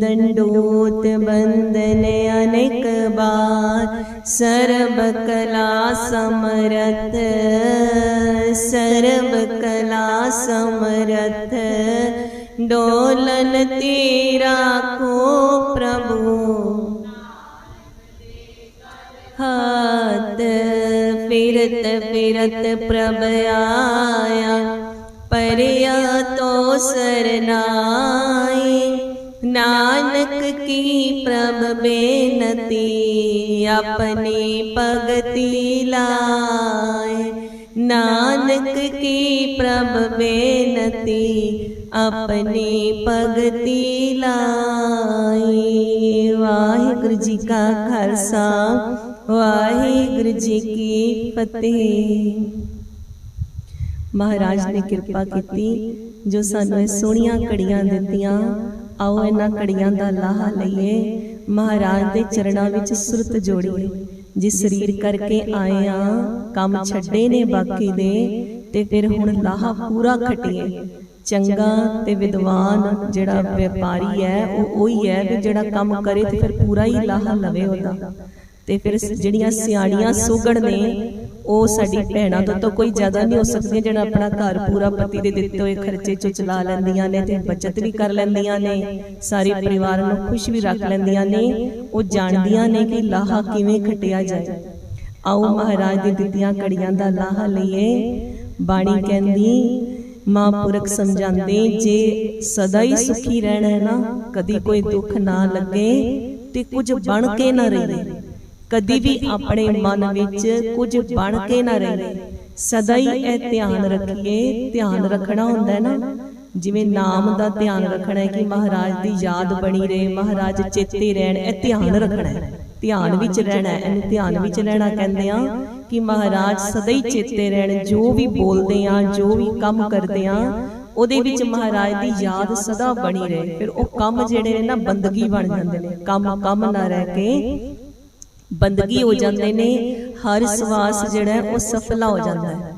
दंडोत बंदन अनेक बार, सर्व कला समरथ, सर्व कला समरथ। डोलन तेरा को प्रभु, हाथ फिरत फिरत प्रभ आया। परया तो सरनाई ਨਾਨਕ ਕੀ ਪ੍ਰਭ ਬੇਨਤੀ, ਆਪਣੀ ਭਗਤੀ ਲਾਏ। ਨਾਨਕ ਕੀ ਪ੍ਰਭ ਬੇਨਤੀ, ਆਪਣੀ ਭਗਤੀ ਲਾਈ ਵਾਹਿਗੁਰੂ ਜੀ ਕਾ ਖਾਲਸਾ, ਵਾਹਿਗੁਰੂ ਜੀ ਕੀ ਫਤਿਹ। ਮਹਾਰਾਜ ਨੇ ਕਿਰਪਾ ਕੀਤੀ, ਜੋ ਸਾਨੂੰ ਇਹ ਸੋਹਣੀਆਂ ਕੜੀਆਂ ਦਿੱਤੀਆਂ ਆਓ ਇਹਨਾਂ ਕੜੀਆਂ ਦਾ ਲਾਹਾ ਲਈਏ। ਮਹਾਰਾਜ ਦੇ ਚਰਨਾਂ ਵਿੱਚ ਸੁਰਤ ਜੋੜੀਏ। ਜਿਸ ਸਰੀਰ ਕਰਕੇ ਆਏ ਆ ਕੰਮ ਛੱਡੇ ਨੇ ਬਾਕੀ ਦੇ। ਤੇ ਫਿਰ ਹੁਣ ਲਾਹਾ ਪੂਰਾ ਖਟੀਏ। ਚੰਗਾ ਤੇ ਵਿਦਵਾਨ ਜਿਹੜਾ ਵਪਾਰੀ ਹੈ ਉਹ ਉਹੀ ਹੈ ਵੀ ਜਿਹੜਾ ਕੰਮ ਕਰੇ ਤੇ ਫਿਰ ਪੂਰਾ ਹੀ ਲਾਹਾ ਲਵੇ ਉਹਦਾ। ਤੇ ਫਿਰ ਜਿਹੜੀਆਂ ਸਿਆਣੀਆਂ ਸੁਗੜ ਨੇ ਉਹ ਸਾਡੀ ਭੈਣਾਂ ਤੋਂ ਤਾਂ ਕੋਈ ਜ਼ਿਆਦਾ ਨਹੀਂ ਹੋ ਸਕਦੀਆਂ ਜਿਹੜਾ ਆਪਣਾ ਘਰ ਪੂਰਾ ਪਤੀ ਦੇ ਦਿੱਤੇ ਹੋਏ ਖਰਚੇ ਚੋਂ ਚਲਾ ਲੈਂਦੀਆਂ ਨੇ ਤੇ ਬਚਤ ਵੀ ਕਰ ਲੈਂਦੀਆਂ ਨੇ ਸਾਰੇ ਪਰਿਵਾਰ ਨੂੰ ਖੁਸ਼ ਵੀ ਰੱਖ ਲੈਂਦੀਆਂ ਨੇ ਉਹ ਜਾਣਦੀਆਂ ਨੇ ਕਿ ਲਾਹਾ ਕਿਵੇਂ ਖਟਿਆ ਜਾਏ। ਆਓ ਮਹਾਰਾਜ ਦੀ ਦਿੱਤੀਆਂ ਕੜੀਆਂ ਦਾ ਲਾਹਾ ਲਈਏ। ਬਾਣੀ ਕਹਿੰਦੀ ਮਹਾਂਪੁਰਖ ਸਮਝਾਉਂਦੇ ਜੇ ਸਦਾ ਹੀ ਸੁਖੀ ਰਹਿਣਾ ਹੈ ਨਾ ਕਦੀ ਕੋਈ ਦੁੱਖ ਨਾ ਲੱਗੇ ਤੇ ਕੁਝ ਬਣ ਕੇ ਨਾ ਰਹੀਏ ਕਦੀ ਵੀ ਆਪਣੇ ਮਨ ਵਿੱਚ ਕੁਝ ਬਣ ਕੇ ਨਾ ਰਹੇ। ਸਦਾ ਹੀ ਇਹ ਧਿਆਨ ਰੱਖੀਏ, ਧਿਆਨ ਰੱਖਣਾ ਹੁੰਦਾ ਹੈ ਨਾ। ਜਿਵੇਂ ਨਾਮ ਦਾ ਧਿਆਨ ਰੱਖਣਾ ਹੈ ਕਿ ਮਹਾਰਾਜ ਦੀ ਯਾਦ ਬਣੀ ਰਹੇ, ਮਹਾਰਾਜ ਚੇਤੇ ਰਹਿਣ, ਇਹ ਧਿਆਨ ਰੱਖਣਾ ਹੈ। ਧਿਆਨ ਵਿੱਚ ਰਹਿਣਾ ਹੈ, ਇਹਨੂੰ ਧਿਆਨ ਵਿੱਚ ਰਹਿਣਾ ਕਹਿੰਦੇ ਆ ਕਿ ਮਹਾਰਾਜ ਸਦਾ ਹੀ ਚੇਤੇ ਰਹਿਣ, ਜੋ ਵੀ ਬੋਲਦੇ ਆ ਜੋ ਵੀ ਕੰਮ ਕਰਦੇ ਆ ਉਹਦੇ ਵਿੱਚ ਮਹਾਰਾਜ ਦੀ ਯਾਦ ਸਦਾ ਬਣੀ ਰਹੇ। ਫਿਰ ਉਹ ਕੰਮ ਜਿਹੜੇ ਨੇ ਨਾ, ਬੰਦਗੀ ਬਣ ਜਾਂਦੇ ਨੇ। ਕੰਮ ਕੰਮ ਨਾ ਰਹਿ ਕੇ ਬੰਦਗੀ ਹੋ ਜਾਂਦੇ ਨੇ ਹਰ ਸਵਾਸ ਜਿਹੜਾ ਉਹ ਸਫਲਾ ਹੋ ਜਾਂਦਾ ਹੈ।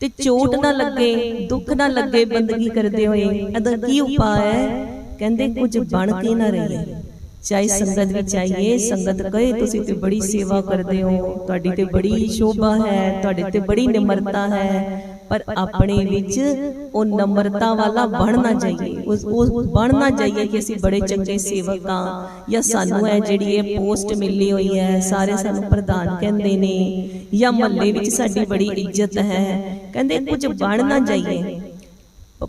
ਤੇ ਚੋਟ ਨਾ ਲੱਗੇ ਦੁੱਖ ਨਾ ਲੱਗੇ ਬੰਦਗੀ ਕਰਦੇ ਹੋਏ। ਇਹਦਾ ਕੀ ਉਪਾਅ ਹੈ? ਕਹਿੰਦੇ ਕੁਝ ਬਣ ਕੇ ਨਾ ਰਹੀਏ ਚਾਹੇ ਸੰਗਤ ਵਿੱਚ ਆਈਏ ਸੰਗਤ ਕਹੇ ਤੁਸੀਂ ਤੇ ਬੜੀ ਸੇਵਾ ਕਰਦੇ ਹੋ ਤੁਹਾਡੀ ਤੇ ਬੜੀ ਸ਼ੋਭਾ ਹੈ ਤੁਹਾਡੇ ਤੇ ਬੜੀ ਨਿਮਰਤਾ ਹੈ। ਪਰ ਆਪਣੇ ਵਿੱਚ ਉਹ ਨਮਰਤਾ ਵਾਲਾ ਬਣਨਾ ਚਾਹੀਏ ਉਸ ਉਹ ਬਣਨਾ ਚਾਹੀਏ ਕਿ ਅਸੀਂ ਬੜੇ ਚੰਗੇ ਸੇਵਕ ਆ ਜਾਂ ਸਾਨੂੰ ਹੈ ਜਿਹੜੀ ਇਹ ਪੋਸਟ ਮਿਲੀ ਹੋਈ ਹੈ, ਸਾਰੇ ਸਾਨੂੰ ਪ੍ਰਧਾਨ ਕਹਿੰਦੇ ਨੇ ਜਾਂ ਮਹੱਲੇ ਵਿੱਚ ਸਾਡੀ ਬੜੀ ਇੱਜ਼ਤ ਹੈ। ਕਹਿੰਦੇ ਕੁਝ ਬਣਨਾ ਚਾਹੀਏ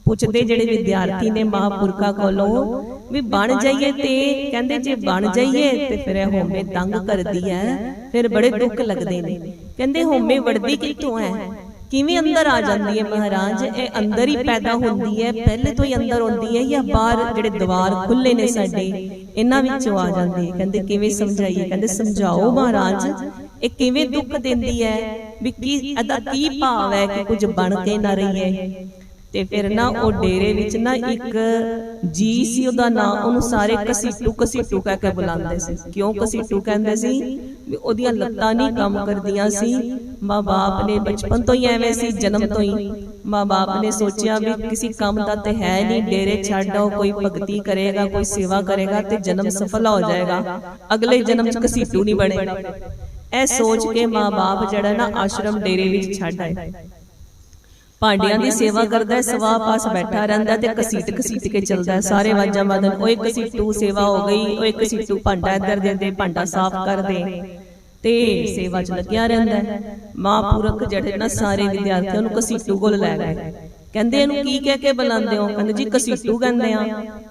ਪੁੱਛਦੇ ਜਿਹੜੇ ਵਿਦਿਆਰਥੀ ਨੇ ਮਹਾਪੁਰਖਾ ਕੋਲੋਂ ਵੀ ਬਣ ਜਾਈਏ ਤੇ ਕਹਿੰਦੇ ਜੇ ਬਣ ਜਾਈਏ ਤੇ ਫਿਰ ਇਹ ਹੋਮੇ ਤੰਗ ਕਰਦੀ ਹੈ, ਫਿਰ ਬੜੇ ਦੁੱਖ ਲੱਗਦੇ ਨੇ। ਕਹਿੰਦੇ ਹੋਮੇ ਵੜਦੀ ਕਿੱਥੋਂ ਹੈ? ਕਿਵੇਂ ਅੰਦਰ ਆ ਜਾਂਦੀ ਹੈ ਮਹਾਰਾਜ? ਇਹ ਅੰਦਰ ਹੀ ਪੈਦਾ ਹੁੰਦੀ ਹੈ ਪਹਿਲੇ ਤੋਂ ਹੀ ਅੰਦਰ ਹੁੰਦੀ ਹੈ ਜਾਂ ਬਾਹਰ ਜਿਹੜੇ ਦਵਾਰ ਖੁੱਲੇ ਨੇ ਸਾਡੇ ਇਹਨਾਂ ਵਿੱਚੋਂ ਆ ਜਾਂਦੀ ਹੈ। ਕਹਿੰਦੇ ਕਿਵੇਂ ਸਮਝਾਈਏ? ਕਹਿੰਦੇ ਸਮਝਾਓ ਮਹਾਰਾਜ। ਇਹ ਕਿਵੇਂ ਦੁੱਖ ਦਿੰਦੀ ਹੈ ਵੀ ਕੀ ਇਹਦਾ ਕੀ ਭਾਵ ਹੈ ਕਿ ਕੁਝ ਬਣ ਕੇ ਨਾ ਰਹੀਏ? ਤੇ ਫਿਰ ਨਾ ਉਹ ਡੇਰੇ ਵਿੱਚ ਨਾ ਇੱਕ ਜੀ ਸੀ, ਉਹਦਾ ਨਾਂ ਉਹਨੂੰ ਸਾਰੇ ਕਸੀਟੂ ਕਸੀਟੂ ਕਹਿ ਕੇ ਬੁਲਾਉਂਦੇ ਸੀ। ਕਿਉਂ ਕਸੀਟੂ ਕਹਿੰਦੇ ਸੀ? ਵੀ ਉਹਦੀਆਂ ਲੱਤਾਂ ਨਹੀਂ ਕੰਮ ਕਰਦੀਆਂ ਸੀ। ਮਾਂ-ਬਾਪ ਨੇ ਬਚਪਨ ਤੋਂ ਹੀ ਐਵੇਂ ਸੀ, ਜਨਮ ਤੋਂ ਹੀ। ਮਾਂ-ਬਾਪ ਨੇ ਸੋਚਿਆ ਵੀ ਕਿਸੇ ਕੰਮ ਦਾ ਤੇ ਹੈ ਨਹੀਂ, ਡੇਰੇ ਛੱਡੋ ਕੋਈ ਭਗਤੀ ਕਰੇਗਾ, ਕੋਈ ਸੇਵਾ ਕਰੇਗਾ ਤੇ ਜਨਮ ਸਫਲ ਹੋ ਜਾਏਗਾ। ਅਗਲੇ ਜਨਮ ਚ ਕਸੀਟੂ ਨਹੀਂ ਬਣੇ ਇਹ ਸੋਚ ਕੇ ਮਾਂ-ਬਾਪ ਜਿਹੜਾ ਨਾ ਆਸ਼ਰਮ ਡੇਰੇ ਵਿੱਚ ਛੱਡ ਆਏ। ਭਾਂਡਿਆਂ ਦੀ ਸੇਵਾ ਕਰਦਾ ਸਵਾ ਪਾਸ ਬੈਠਾ ਰਹਿੰਦਾ ਤੇ ਕਸੀਟ ਕਸੀਟ ਕੇ ਚੱਲਦਾ ਸਾਰੇ ਵਾਜਾਂ ਮਾਦਨ ਓਏ ਕਸੀਟੂ ਸੇਵਾ ਹੋ ਗਈ ਓਏ ਕਸੀਟੂ ਭਾਂਡਾ ਇੱਧਰ ਦੇ ਦੇ ਭਾਂਡਾ ਸਾਫ਼ ਕਰ ਦੇ ਤੇ ਸੇਵਾ 'ਚ ਲੱਗਿਆ ਰਹਿੰਦਾ ਮਹਾਂਪੁਰਖ ਜਿਹੜੇ ਨਾ ਸਾਰੇ ਵਿਦਿਆਰਥੀਆਂ ਨੂੰ ਕਸੀਟੂ ਕੋਲ ਲੈ ਗਏ। ਕਹਿੰਦੇ ਇਹਨੂੰ ਕੀ ਕਹਿ ਕੇ ਬੁਲਾਉਂਦੇ ਹੋ? ਕਹਿੰਦੇ ਜੀ ਕਸੀਟੂ ਕਹਿੰਦੇ ਆ।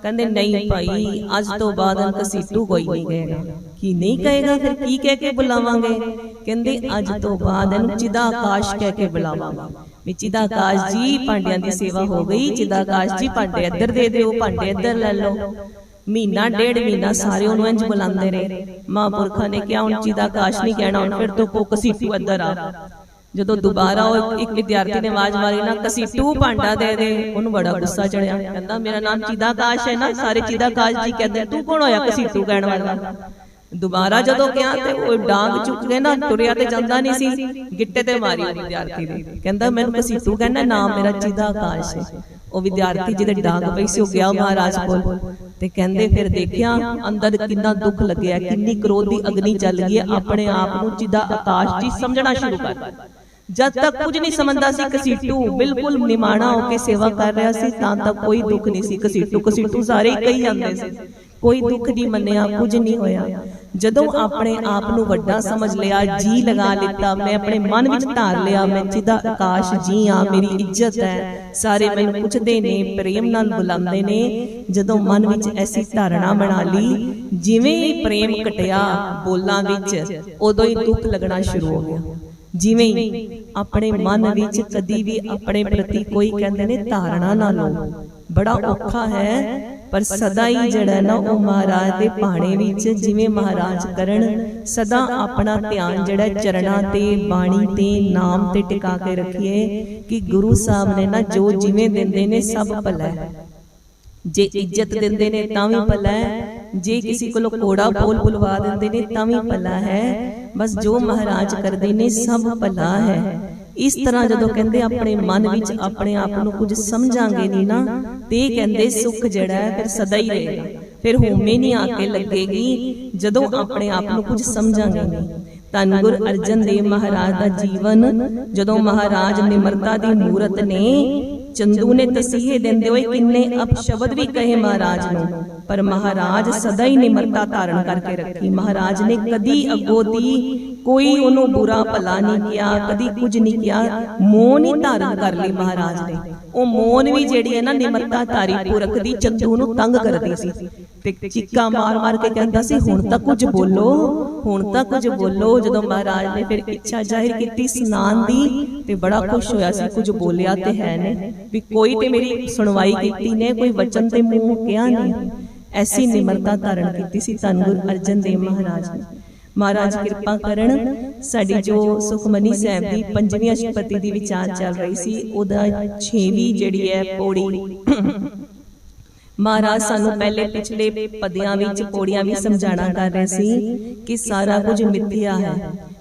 ਕਹਿੰਦੇ ਨਹੀਂ ਭਾਈ ਅੱਜ ਤੋਂ ਬਾਅਦ ਇਹਨੂੰ ਕਸੀਟੂ ਕੋਈ ਨਹੀਂ ਕਹੇਗਾ। ਕੀ ਨਹੀਂ ਕਹੇਗਾ? ਫਿਰ ਕੀ ਕਹਿ ਕੇ ਬੁਲਾਵਾਂਗੇ? ਕਹਿੰਦੇ ਅੱਜ ਤੋਂ ਬਾਅਦ ਇਹਨੂੰ ਚਿਦਾ ਆਕਾਸ਼ ਕਹਿ ਕੇ ਬੁਲਾਵਾਂਗੇ ਚਿਦਾ ਆਕਾਸ਼ ਜੀ ਭਾਂਡਿਆਂ ਦੀ ਸੇਵਾ ਹੋ ਗਈ ਚਿਦਾ ਆਕਾਸ਼ ਜੀ ਭਾਂਡੇ ਇੱਧਰ ਦੇ ਦਿਓ, ਭਾਂਡੇ ਇੱਧਰ ਲੈ ਲਓ। ਮਹੀਨਾ, ਡੇਢ ਮਹੀਨਾ ਸਾਰੇ ਉਹਨੂੰ ਇੰਜ ਬੁਲਾਉਂਦੇ ਰਹੇ। ਮਹਾਂਪੁਰਖਾਂ ਨੇ ਕਿਹਾ, ਹੁਣ ਚਿਦਾ ਆਕਾਸ਼ ਨਹੀਂ ਕਹਿਣਾ, ਹੁਣ ਫਿਰ ਤੋਂ ਕੋ ਕਸੀਟੂ ਇੱਧਰ ਆ। ਜਦੋਂ ਦੁਬਾਰਾ ਉਹ ਇੱਕ ਵਿਦਿਆਰਥੀ ਨੇ ਆਵਾਜ਼ ਮਾਰੀ, ਨਾ ਕਸੀਟੂ ਭਾਂਡਾ ਦੇ ਦੇ। ਉਹਨੂੰ ਬੜਾ ਗੁੱਸਾ ਚੜਿਆ। ਕਹਿੰਦਾ, ਮੇਰਾ ਨਾਮ ਚਿਦਾ ਆਕਾਸ਼ ਹੈ ਨਾ, ਸਾਰੇ ਚਿਦਾ ਆਕਾਸ਼ ਜੀ ਕਹਿੰਦੇ, ਤੂੰ ਕੌਣ ਹੋਇਆ ਕਸੀਟੂ ਕਹਿਣ ਵਾਲਾ? ਦੁਬਾਰਾ ਜਦੋਂ ਕਿਹਾ ਤੇ ਉਹ ਡਾਂਗ ਚੁੱਕ ਕੇ ਨਾ ਤੁਰਿਆ ਤੇ ਜਾਂਦਾ ਨਹੀਂ ਸੀ ਗਿੱਟੇ ਤੇ ਮਾਰੀ ਵਿਦਿਆਰਥੀ ਦੇ। ਕਹਿੰਦਾ ਮੈਨੂੰ ਕਸੀਟੂ ਕਹਿੰਦਾ ਨਾਮ ਮੇਰਾ ਚਿਦਾ ਆਕਾਸ਼ ਹੈ ਉਹ ਵਿਦਿਆਰਥੀ ਜਿਹਦੇ ਡਾਂਗ ਪਈ ਸੀ ਉਹ ਗਿਆ ਮਹਾਰਾਜ ਕੋਲ ਤੇ ਕਹਿੰਦੇ ਫਿਰ ਦੇਖਿਆ ਅੰਦਰ ਕਿੰਨਾ ਦੁੱਖ ਲੱਗਿਆ ਕਿੰਨੀ ਕ੍ਰੋਧ ਦੀ ਅਗਨੀ ਚੱਲ ਗਈ ਹੈ, ਆਪਣੇ ਆਪ ਨੂੰ ਚੀਦਾ ਆਕਾਸ਼ ਜੀ ਸਮਝਣਾ ਸ਼ੁਰੂ ਕਰ ਜਦ ਤੱਕ ਕੁਝ ਨਹੀਂ ਸਮਝਦਾ ਸੀ ਕਸੀਟੂ ਬਿਲਕੁਲ ਨਿਮਾਣਾ ਹੋ ਕੇ ਸੇਵਾ ਕਰ ਰਿਹਾ ਸੀ ਤਾਂ ਤੱਕ ਕੋਈ ਦੁੱਖ ਨਹੀਂ ਸੀ। ਕਸੀਟੂ ਕਸੀਟੂ ਸਾਰੇ ਕਹੀ ਜਾਂਦੇ ਸੀ। ਕੋਈ ਦੁੱਖ ਨਹੀਂ ਮੰਨਿਆ, ਕੁਝ ਨਹੀਂ ਹੋਇਆ। ਜਦੋਂ ਆਪਣੇ ਆਪ ਨੂੰ ਵੱਡਾ ਸਮਝ ਲਿਆ, ਜੀ ਲਗਾ ਲਿੱਤਾ, ਮੈਂ ਆਪਣੇ ਮਨ ਵਿੱਚ ਧਾਰ ਲਿਆ, ਮੈਂ ਜਿੱਦਾਂ ਆਕਾਸ਼, ਜੀ ਆ ਮੇਰੀ ਇੱਜ਼ਤ ਹੈ। ਸਾਰੇ ਮੈਨੂੰ ਪੁੱਛਦੇ ਨੇ, ਪ੍ਰੇਮ ਨਾਲ ਬੁਲਾਉਂਦੇ ਨੇ। ਜਦੋਂ ਮਨ ਵਿੱਚ ਐਸੀ ਧਾਰਨਾ ਬਣਾ ਲਈ, ਜਿਵੇਂ ਹੀ ਪ੍ਰੇਮ ਘਟਿਆ ਬੋਲਾਂ ਵਿੱਚ, ਉਦੋਂ ਹੀ ਦੁੱਖ ਲੱਗਣਾ ਸ਼ੁਰੂ ਹੋ ਗਿਆ। ਜਿਵੇਂ ਹੀ ਆਪਣੇ ਮਨ ਵਿੱਚ ਕਦੀ ਵੀ ਆਪਣੇ ਪ੍ਰਤੀ ਕੋਈ ਕਹਿੰਦੇ ਨੇ ਧਾਰਨਾ ਨਾ ਲਓ। ਬੜਾ ਔਖਾ ਹੈ, ਪਰ ਸਦਾ ਹੀ ਜਿਹੜਾ ਨਾ ਉਹ ਮਹਾਰਾਜ ਦੇ ਬਾਣੇ ਵਿੱਚ ਜਿਵੇਂ ਮਹਾਰਾਜ ਕਰਨ, ਸਦਾ ਆਪਣਾ ਧਿਆਨ ਜਿਹੜਾ ਚਰਣਾ ਤੇ, ਬਾਣੀ ਤੇ, ਨਾਮ ਤੇ ਟਿਕਾ ਕੇ ਰੱਖੀਏ ਕਿ ਗੁਰੂ ਸਾਹਿਬ ਨੇ ਨਾ ਜੋ ਜਿਵੇਂ ਦਿੰਦੇ ਨੇ ਸਭ ਭਲਾ ਹੈ। ਜੇ ਇੱਜ਼ਤ ਦਿੰਦੇ ਨੇ ਤਾਂ ਵੀ ਭਲਾ ਹੈ, ਜੇ ਕਿਸੇ ਕੋਲੋਂ ਕੋੜਾ ਬੋਲ ਬੁਲਵਾ ਦਿੰਦੇ ਨੇ ਤਾਂ ਵੀ ਭਲਾ ਹੈ। ਬਸ ਜੋ ਮਹਾਰਾਜ ਕਰਦੇ ਨੇ ਸਭ ਭਲਾ ਹੈ। ਇਸ ਤਰ੍ਹਾਂ ਜਦੋਂ ਕਹਿੰਦੇ ਆਪਣੇ ਮਨ ਵਿੱਚ ਆਪਣੇ ਆਪ ਨੂੰ ਕੁਝ ਸਮਝਾਂਗੇ ਨਹੀਂ ਨਾ ਤੇ ਕਹਿੰਦੇ ਸੁੱਖ ਜਿਹੜਾ ਹੈ ਫਿਰ ਸਦਾ ਹੀ ਰਹੇਗਾ। ਫਿਰ ਹੋਮੇ ਨਹੀਂ ਆ ਕੇ ਲੱਗੇਗੀ ਜਦੋਂ ਆਪਣੇ ਆਪ ਨੂੰ ਕੁਝ ਸਮਝਾਂਗੇ ਨਹੀਂ ਧੰਨ ਗੁਰ ਅਰਜਨ ਦੇਵ ਮਹਾਰਾਜ ਦਾ ਜੀਵਨ ਜਦੋਂ ਮਹਾਰਾਜ ਨਿਮਰਤਾ ਦੀ ਮੂਰਤ ਨੇ ਚੰਦੂ ਨੇ ਤਸੀਹੇ ਦਿੰਦੇ ਹੋਏ ਕਿੰਨੇ ਅਪਸ਼ਬਦ ਵੀ ਕਹੇ ਮਹਾਰਾਜ ਨੂੰ, ਪਰ ਮਹਾਰਾਜ ਸਦਾ ਹੀ ਨਿਮਰਤਾ ਧਾਰਨ ਕਰਕੇ ਰੱਖੀ। ਮਹਾਰਾਜ ਨੇ ਕਦੀ ਅੱਗੋਂ ਦੀ ਕੋਈ ਉਹਨੂੰ ਬੁਰਾ ਭਲਾ ਨਹੀਂ ਕਿਹਾ, ਕਦੀ ਕੁਝ ਨਹੀਂ ਕਿਹਾ। ਮੋਹ ਹੀ ਧਾਰਨ ਕਰ ਲਈ ਮਹਾਰਾਜ ਨੇ। ਉਹ ਮੋਨ ਵੀ ਜਿਹੜੀ ਹੈ ਨਾ ਨਿਮਰਤਾ ਧਾਰੀ ਪੁਰਖ ਦੀ ਚੰਦੂ ਨੂੰ ਤੰਗ ਕਰਦੀ ਸੀ। ਤੇ ਚੀਕਾਂ ਮਾਰ ਮਾਰ ਕੇ ਕਹਿੰਦਾ ਸੀ ਹੁਣ ਤਾਂ ਕੁਝ ਬੋਲੋ ਹੁਣ ਤਾਂ ਕੁਝ ਬੋਲੋ। ਜਦੋਂ ਮਹਾਰਾਜ ਨੇ ਫਿਰ ਇੱਛਾ ਜ਼ਾਹਿਰ ਕੀਤੀ ਸਨਾਨ ਦੀ? ਤੇ ਬੜਾ ਖੁਸ਼ ਹੋਇਆ ਸੀ ਕੁਝ ਬੋਲਿਆ ਤੇ ਹੈ ਨੇ ਵੀ ਕੋਈ ਤੇ ਮੇਰੀ ਸੁਣਵਾਈ ਕੀਤੀ ਨੇ ਕੋਈ ਵਚਨ ਤੇ ਮੂੰਹ ਕਿਹਾ ਨਹੀਂ? ਐਸੀ ਨਿਮਰਤਾ ਧਾਰਨ ਕੀਤੀ ਸੀ ਧੰਨ ਗੁਰੂ ਅਰਜਨ ਦੇਵ ਮਹਾਰਾਜ ਨੇ। ਮਹਾਰਾਜ ਕਿਰਪਾ ਕਰਨ, ਸਾਡੀ ਜੋ ਸੁਖਮਨੀ ਸਾਹਿਬ ਦੀ ਪੰਜਵੀਂ ਅਸ਼ਟਪਦੀ ਦੀ ਵਿਚਾਰ ਚੱਲ ਰਹੀ ਸੀ, ਉਹਦਾ 6ਵੀਂ ਜਿਹੜੀ ਹੈ ਪੌੜੀ। ਮਹਾਰਾਜ ਸਾਨੂੰ ਪਹਿਲੇ ਪਿਛਲੇ ਪਦਿਆਂ ਵਿੱਚ ਪੌੜੀਆਂ ਵੀ ਸਮਝਾਣਾ ਕਰ ਰਹੇ ਸੀ ਕਿ ਸਾਰਾ ਕੁਝ ਮਿੱਥਿਆ ਹੈ।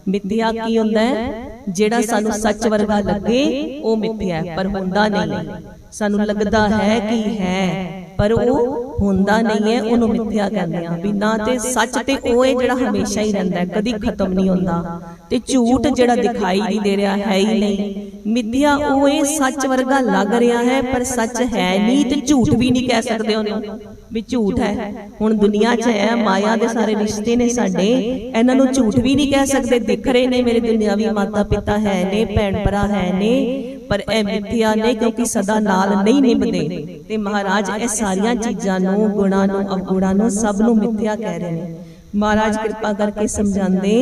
ਮਿੱਥਿਆ ਕੀ ਹੁੰਦਾ ਹੈ? ਜਿਹੜਾ ਸਾਨੂੰ ਸੱਚ ਵਰਗਾ ਲੱਗੇ, ਉਹ ਮਿੱਥਿਆ ਪਰ ਹੁੰਦਾ ਨਹੀਂ। ਸਾਨੂੰ ਲੱਗਦਾ ਹੈ ਕਿ ਹੈ, ਪਰ ਉਹ ਹੁੰਦਾ ਨਹੀਂ ਹੈ ਉਹਨੂੰ ਮਿੱਥਿਆ ਕਹਿੰਦੇ ਆ ਵੀ ਨਾ ਤੇ ਸੱਚ ਤੇ ਉਹ ਹੈ ਜਿਹੜਾ ਹਮੇਸ਼ਾ ਹੀ ਰਹਿੰਦਾ ਹੈ ਕਦੀ ਖਤਮ ਨਹੀਂ ਹੁੰਦਾ। ਤੇ ਝੂਠ ਜਿਹੜਾ ਦਿਖਾਈ ਨਹੀਂ ਦੇ ਰਿਹਾ ਹੈ ਹੀ ਨਹੀਂ। ਮਿੱਥਿਆ ਉਹ ਇਹ ਸੱਚ ਵਰਗਾ ਲੱਗ ਰਿਹਾ ਹੈ ਪਰ ਸੱਚ ਹੈ ਨਹੀਂ ਤੇ ਝੂਠ ਵੀ ਨਹੀਂ ਕਹਿ ਸਕਦੇ ਉਹਨੂੰ। ਵੀ ਝੂਠ ਹੈ। ਹੁਣ ਦੁਨੀਆ 'ਚ ਹੈ ਮਾਇਆ ਦੇ ਸਾਰੇ ਰਿਸ਼ਤੇ ਨੇ ਸਾਡੇ। ਇਹਨਾਂ ਨੂੰ ਝੂਠ ਵੀ ਨਹੀਂ ਕਹਿ ਸਕਦੇ ਦਿਖ ਰਹੇ ਨੇ ਮੇਰੇ ਦੁਨਿਆਵੀ ਮਾਤਾ ਪਿਤਾ ਹੈ ਨੇ ਭੈਣ ਭਰਾ ਹੈ ਨੇ। ਪਰ ਇਹ ਮਿੱਥਿਆ ਨੇ ਕਿਉਂਕਿ ਸਦਾ ਨਾਲ ਨਹੀਂ ਨਿਭਦੇ। ਤੇ ਮਹਾਰਾਜ ਇਹ ਸਾਰੀਆਂ ਚੀਜ਼ਾਂ ਨੂੰ ਗੁਣਾ ਨੂੰ ਅਵਗੁਣਾ ਨੂੰ ਸਭ ਨੂੰ ਮਿੱਥਿਆ ਕਹਿ ਰਹੇ ਨੇ। ਮਹਾਰਾਜ ਕਿਰਪਾ ਕਰਕੇ ਸਮਝਾਉਂਦੇ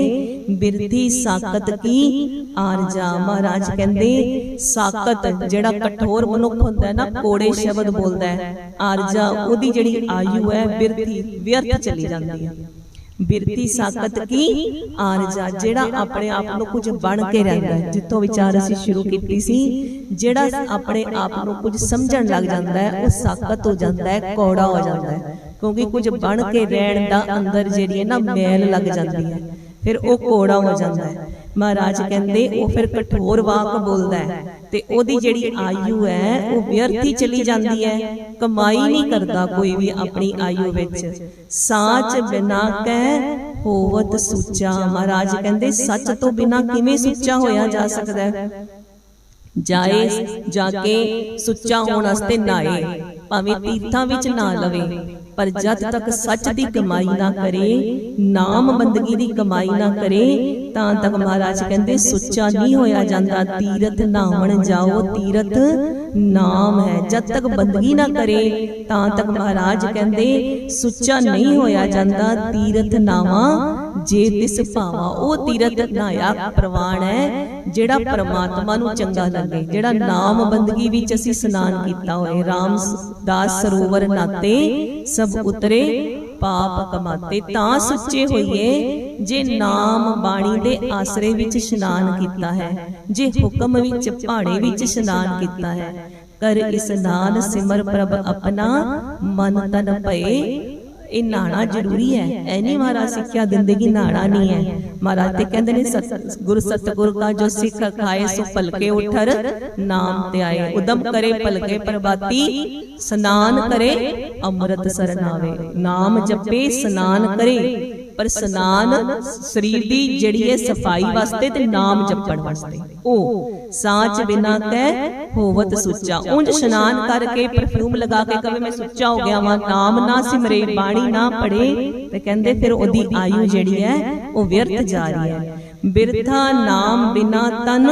ਬਿਰਥੀ ਸਾਕਤ ਕੀ ਆਰਜਾ। ਮਹਾਰਾਜ ਕਹਿੰਦੇ ਸਾਕਤ ਜਿਹੜਾ ਕਠੋਰ ਮਨੁੱਖ ਹੁੰਦਾ ਹੈ ਨਾ ਕੋੜੇ ਸ਼ਬਦ ਬੋਲਦਾ ਹੈ। ਆਰਜਾ ਉਹਦੀ ਜਿਹੜੀ ਆਯੂ ਹੈ ਬਿਰਥੀ ਵਿਅਰਥ ਚਲੀ ਜਾਂਦੀ ਹੈ। ਬਿਰਤੀ ਸਾਕਤ ਕੀ? ਆਰਜਾ ਜਿਹੜਾ ਆਪਣੇ ਆਪ ਨੂੰ ਕੁਝ ਬਣ ਕੇ ਰਹਿੰਦਾ ਹੈ ਜਿੱਥੋਂ ਵਿਚਾਰ ਅਸੀਂ ਸ਼ੁਰੂ ਕੀਤੀ ਸੀ ਜਿਹੜਾ ਆਪਣੇ ਆਪ ਨੂੰ ਕੁਝ ਸਮਝਣ ਲੱਗ ਜਾਂਦਾ ਹੈ ਉਹ ਸਾਕਤ ਹੋ ਜਾਂਦਾ ਹੈ ਕੌੜਾ ਹੋ ਜਾਂਦਾ ਹੈ। ਕਿਉਂਕਿ ਕੁਝ ਬਣ ਕੇ ਰਹਿਣ ਦਾ ਅੰਦਰ ਜਿਹੜੀ ਹੈ ਨਾ ਮੈਲ ਲੱਗ ਜਾਂਦੀ ਹੈ। ਫਿਰ ਉਹ ਕੋੜਾ ਹੋ ਜਾਂਦਾ ਹੈ। ਮਹਾਰਾਜ ਕਹਿੰਦੇ, ਉਹ ਫਿਰ ਕਠੋਰ ਵਾਕ ਬੋਲਦਾ ਹੈ ਤੇ ਉਹਦੀ ਜਿਹੜੀ ਆਯੂ ਹੈ, ਉਹ ਵਿਅਰਥੀ ਚਲੀ ਜਾਂਦੀ ਹੈ। ਕਮਾਈ ਨਹੀਂ ਕਰਦਾ ਕੋਈ ਵੀ ਆਪਣੀ ਆਯੂ ਵਿੱਚ। ਸਾਚ ਬਿਨਾ ਕਹਿ ਹੋਵਤ ਸੁੱਚਾ। ਮਹਾਰਾਜ ਕਹਿੰਦੇ, ਸੱਚ ਤੋਂ ਬਿਨਾ ਕਿਵੇਂ ਸੁੱਚਾ ਹੋਇਆ ਜਾ ਸਕਦਾ ਹੈ? ਜਾਏ ਜਾ ਕੇ ਸੁੱਚਾ ਹੋਣ ਵਾਸਤੇ ਨਾਏ, ਭਾਵੇਂ ਤੀਰਥਾਂ ਵਿੱਚ ਨਾ ਲਵੇ। ਪਰ ਜਦ ਤੱਕ ਸੱਚ ਦੀ ਕਮਾਈ ਨਾ ਕਰੇ ਨਾਮ ਬੰਦਗੀ ਦੀ ਕਮਾਈ ਨਾ ਕਰੇ ਤਾਂ ਤੱਕ ਮਹਾਰਾਜ ਕਹਿੰਦੇ ਸੁੱਚਾ ਨਹੀਂ ਹੋਇਆ ਜਾਂਦਾ ਤੀਰਥ ਨਾਵਣ ਜਾਓ ਤੀਰਥ ਨਾਮ ਹੈ ਜਦ ਤੱਕ ਬੰਦਗੀ ਨਾ ਕਰੇ ਤਾਂ ਤੱਕ ਮਹਾਰਾਜ ਕਹਿੰਦੇ ਸੁੱਚਾ ਨਹੀਂ ਹੋਇਆ ਜਾਂਦਾ ਤੀਰਥ ਨਾਵਾ ਜੇ ਤਿਸ ਭਾਵਾ ਉਹ ਤੀਰਥ ਨਾਇਆ ਪ੍ਰਵਾਨ ਹੈ ਜਿਹੜਾ ਪ੍ਰਮਾਤਮਾ ਨੂੰ ਚੰਗਾ ਲੱਗੇ ਜਿਹੜਾ ਨਾਮ ਬੰਦਗੀ ਵਿੱਚ ਅਸੀਂ ਇਸ਼ਨਾਨ ਕੀਤਾ ਹੋਏ ਰਾਮ ਦਾਸ ਸਰੋਵਰ ਨਾਤੇ ਸਭ ਉਤਰੇ, ਪਾਪ ਕਮਾਤੇ। ਤਾਂ ਸੁੱਚੇ ਹੋਈਏ, ਜੇ ਨਾਮ ਬਾਣੀ ਦੇ ਆਸਰੇ ਵਿੱਚ ਇਸ਼ਨਾਨ ਕੀਤਾ ਹੈ, ਜੇ ਹੁਕਮ ਵਿੱਚ ਪਹਾੜੇ ਵਿੱਚ ਇਸ਼ਨਾਨ ਕੀਤਾ ਹੈ। ਕਰ ਇਸਨਾਨ ਸਿਮਰ ਪ੍ਰਭ ਆਪਣਾ, ਮਨ ਤਨ ਭਏ ਇਹ ਨਾਣਾ ਜ਼ਰੂਰੀ ਹੈ। ਐ ਨਹੀਂ ਮਹਾਰਾਜ ਸਿੱਖਿਆ ਦਿੰਦੇ ਕਿ ਨਾਣਾ ਨਹੀਂ ਹੈ। ਮਹਾਰਾਜ ਤੇ ਕਹਿੰਦੇ ਨੇ ਗੁਰ ਸਤਗੁਰ ਕਾ ਜੋ ਸਿੱਖ ਖਾਏ ਸੋ ਭਲਕੇ ਉਠਰ ਨਾਮ ਤੇ ਆਏ। ਉਦਮ ਕਰੇ ਭਲਕੇ ਪ੍ਰਭਾਤੀ ਸਨਾਨ ਕਰੇ ਅੰਮ੍ਰਿਤ ਸਰਨਾਵੇ ਨਾਮ ਜਪੇ ਸਨਾਨ ਕਰੇ। ਪਰ ਸਨਾਨ ਸਰੀਰ ਦੀ ਜਿਹੜੀ ਹੈ ਸਫ਼ਾਈ ਵਾਸਤੇ ਤੇ ਨਾਮ ਜਪਣ ਵਾਸਤੇ। ਉਹ ਸਾਚ ਬਿਨਾ ਕਹਿ ਹੋਵਤ ਸੁੱਚਾ। ਉਂਝ ਇਸ਼ਨਾਨ ਕਰਕੇ ਪਰਫਿਊਮ ਲਗਾ ਕੇ ਕਵੇ, ਮੈਂ ਸੁੱਚਾ ਹੋ ਗਿਆ ਵਾਂ, ਨਾਮ ਨਾ ਸਿਮਰੇ, ਬਾਣੀ ਨਾ ਪੜੇ ਤੇ ਕਹਿੰਦੇ ਫਿਰ ਉਹਦੀ ਆਯੂ ਜਿਹੜੀ ਹੈ, ਉਹ ਵਿਅਰਥ ਜਾ ਰਹੀ ਹੈ। ਬਿਰਥਾ ਨਾਮ ਬਿਨਾ ਤਨ,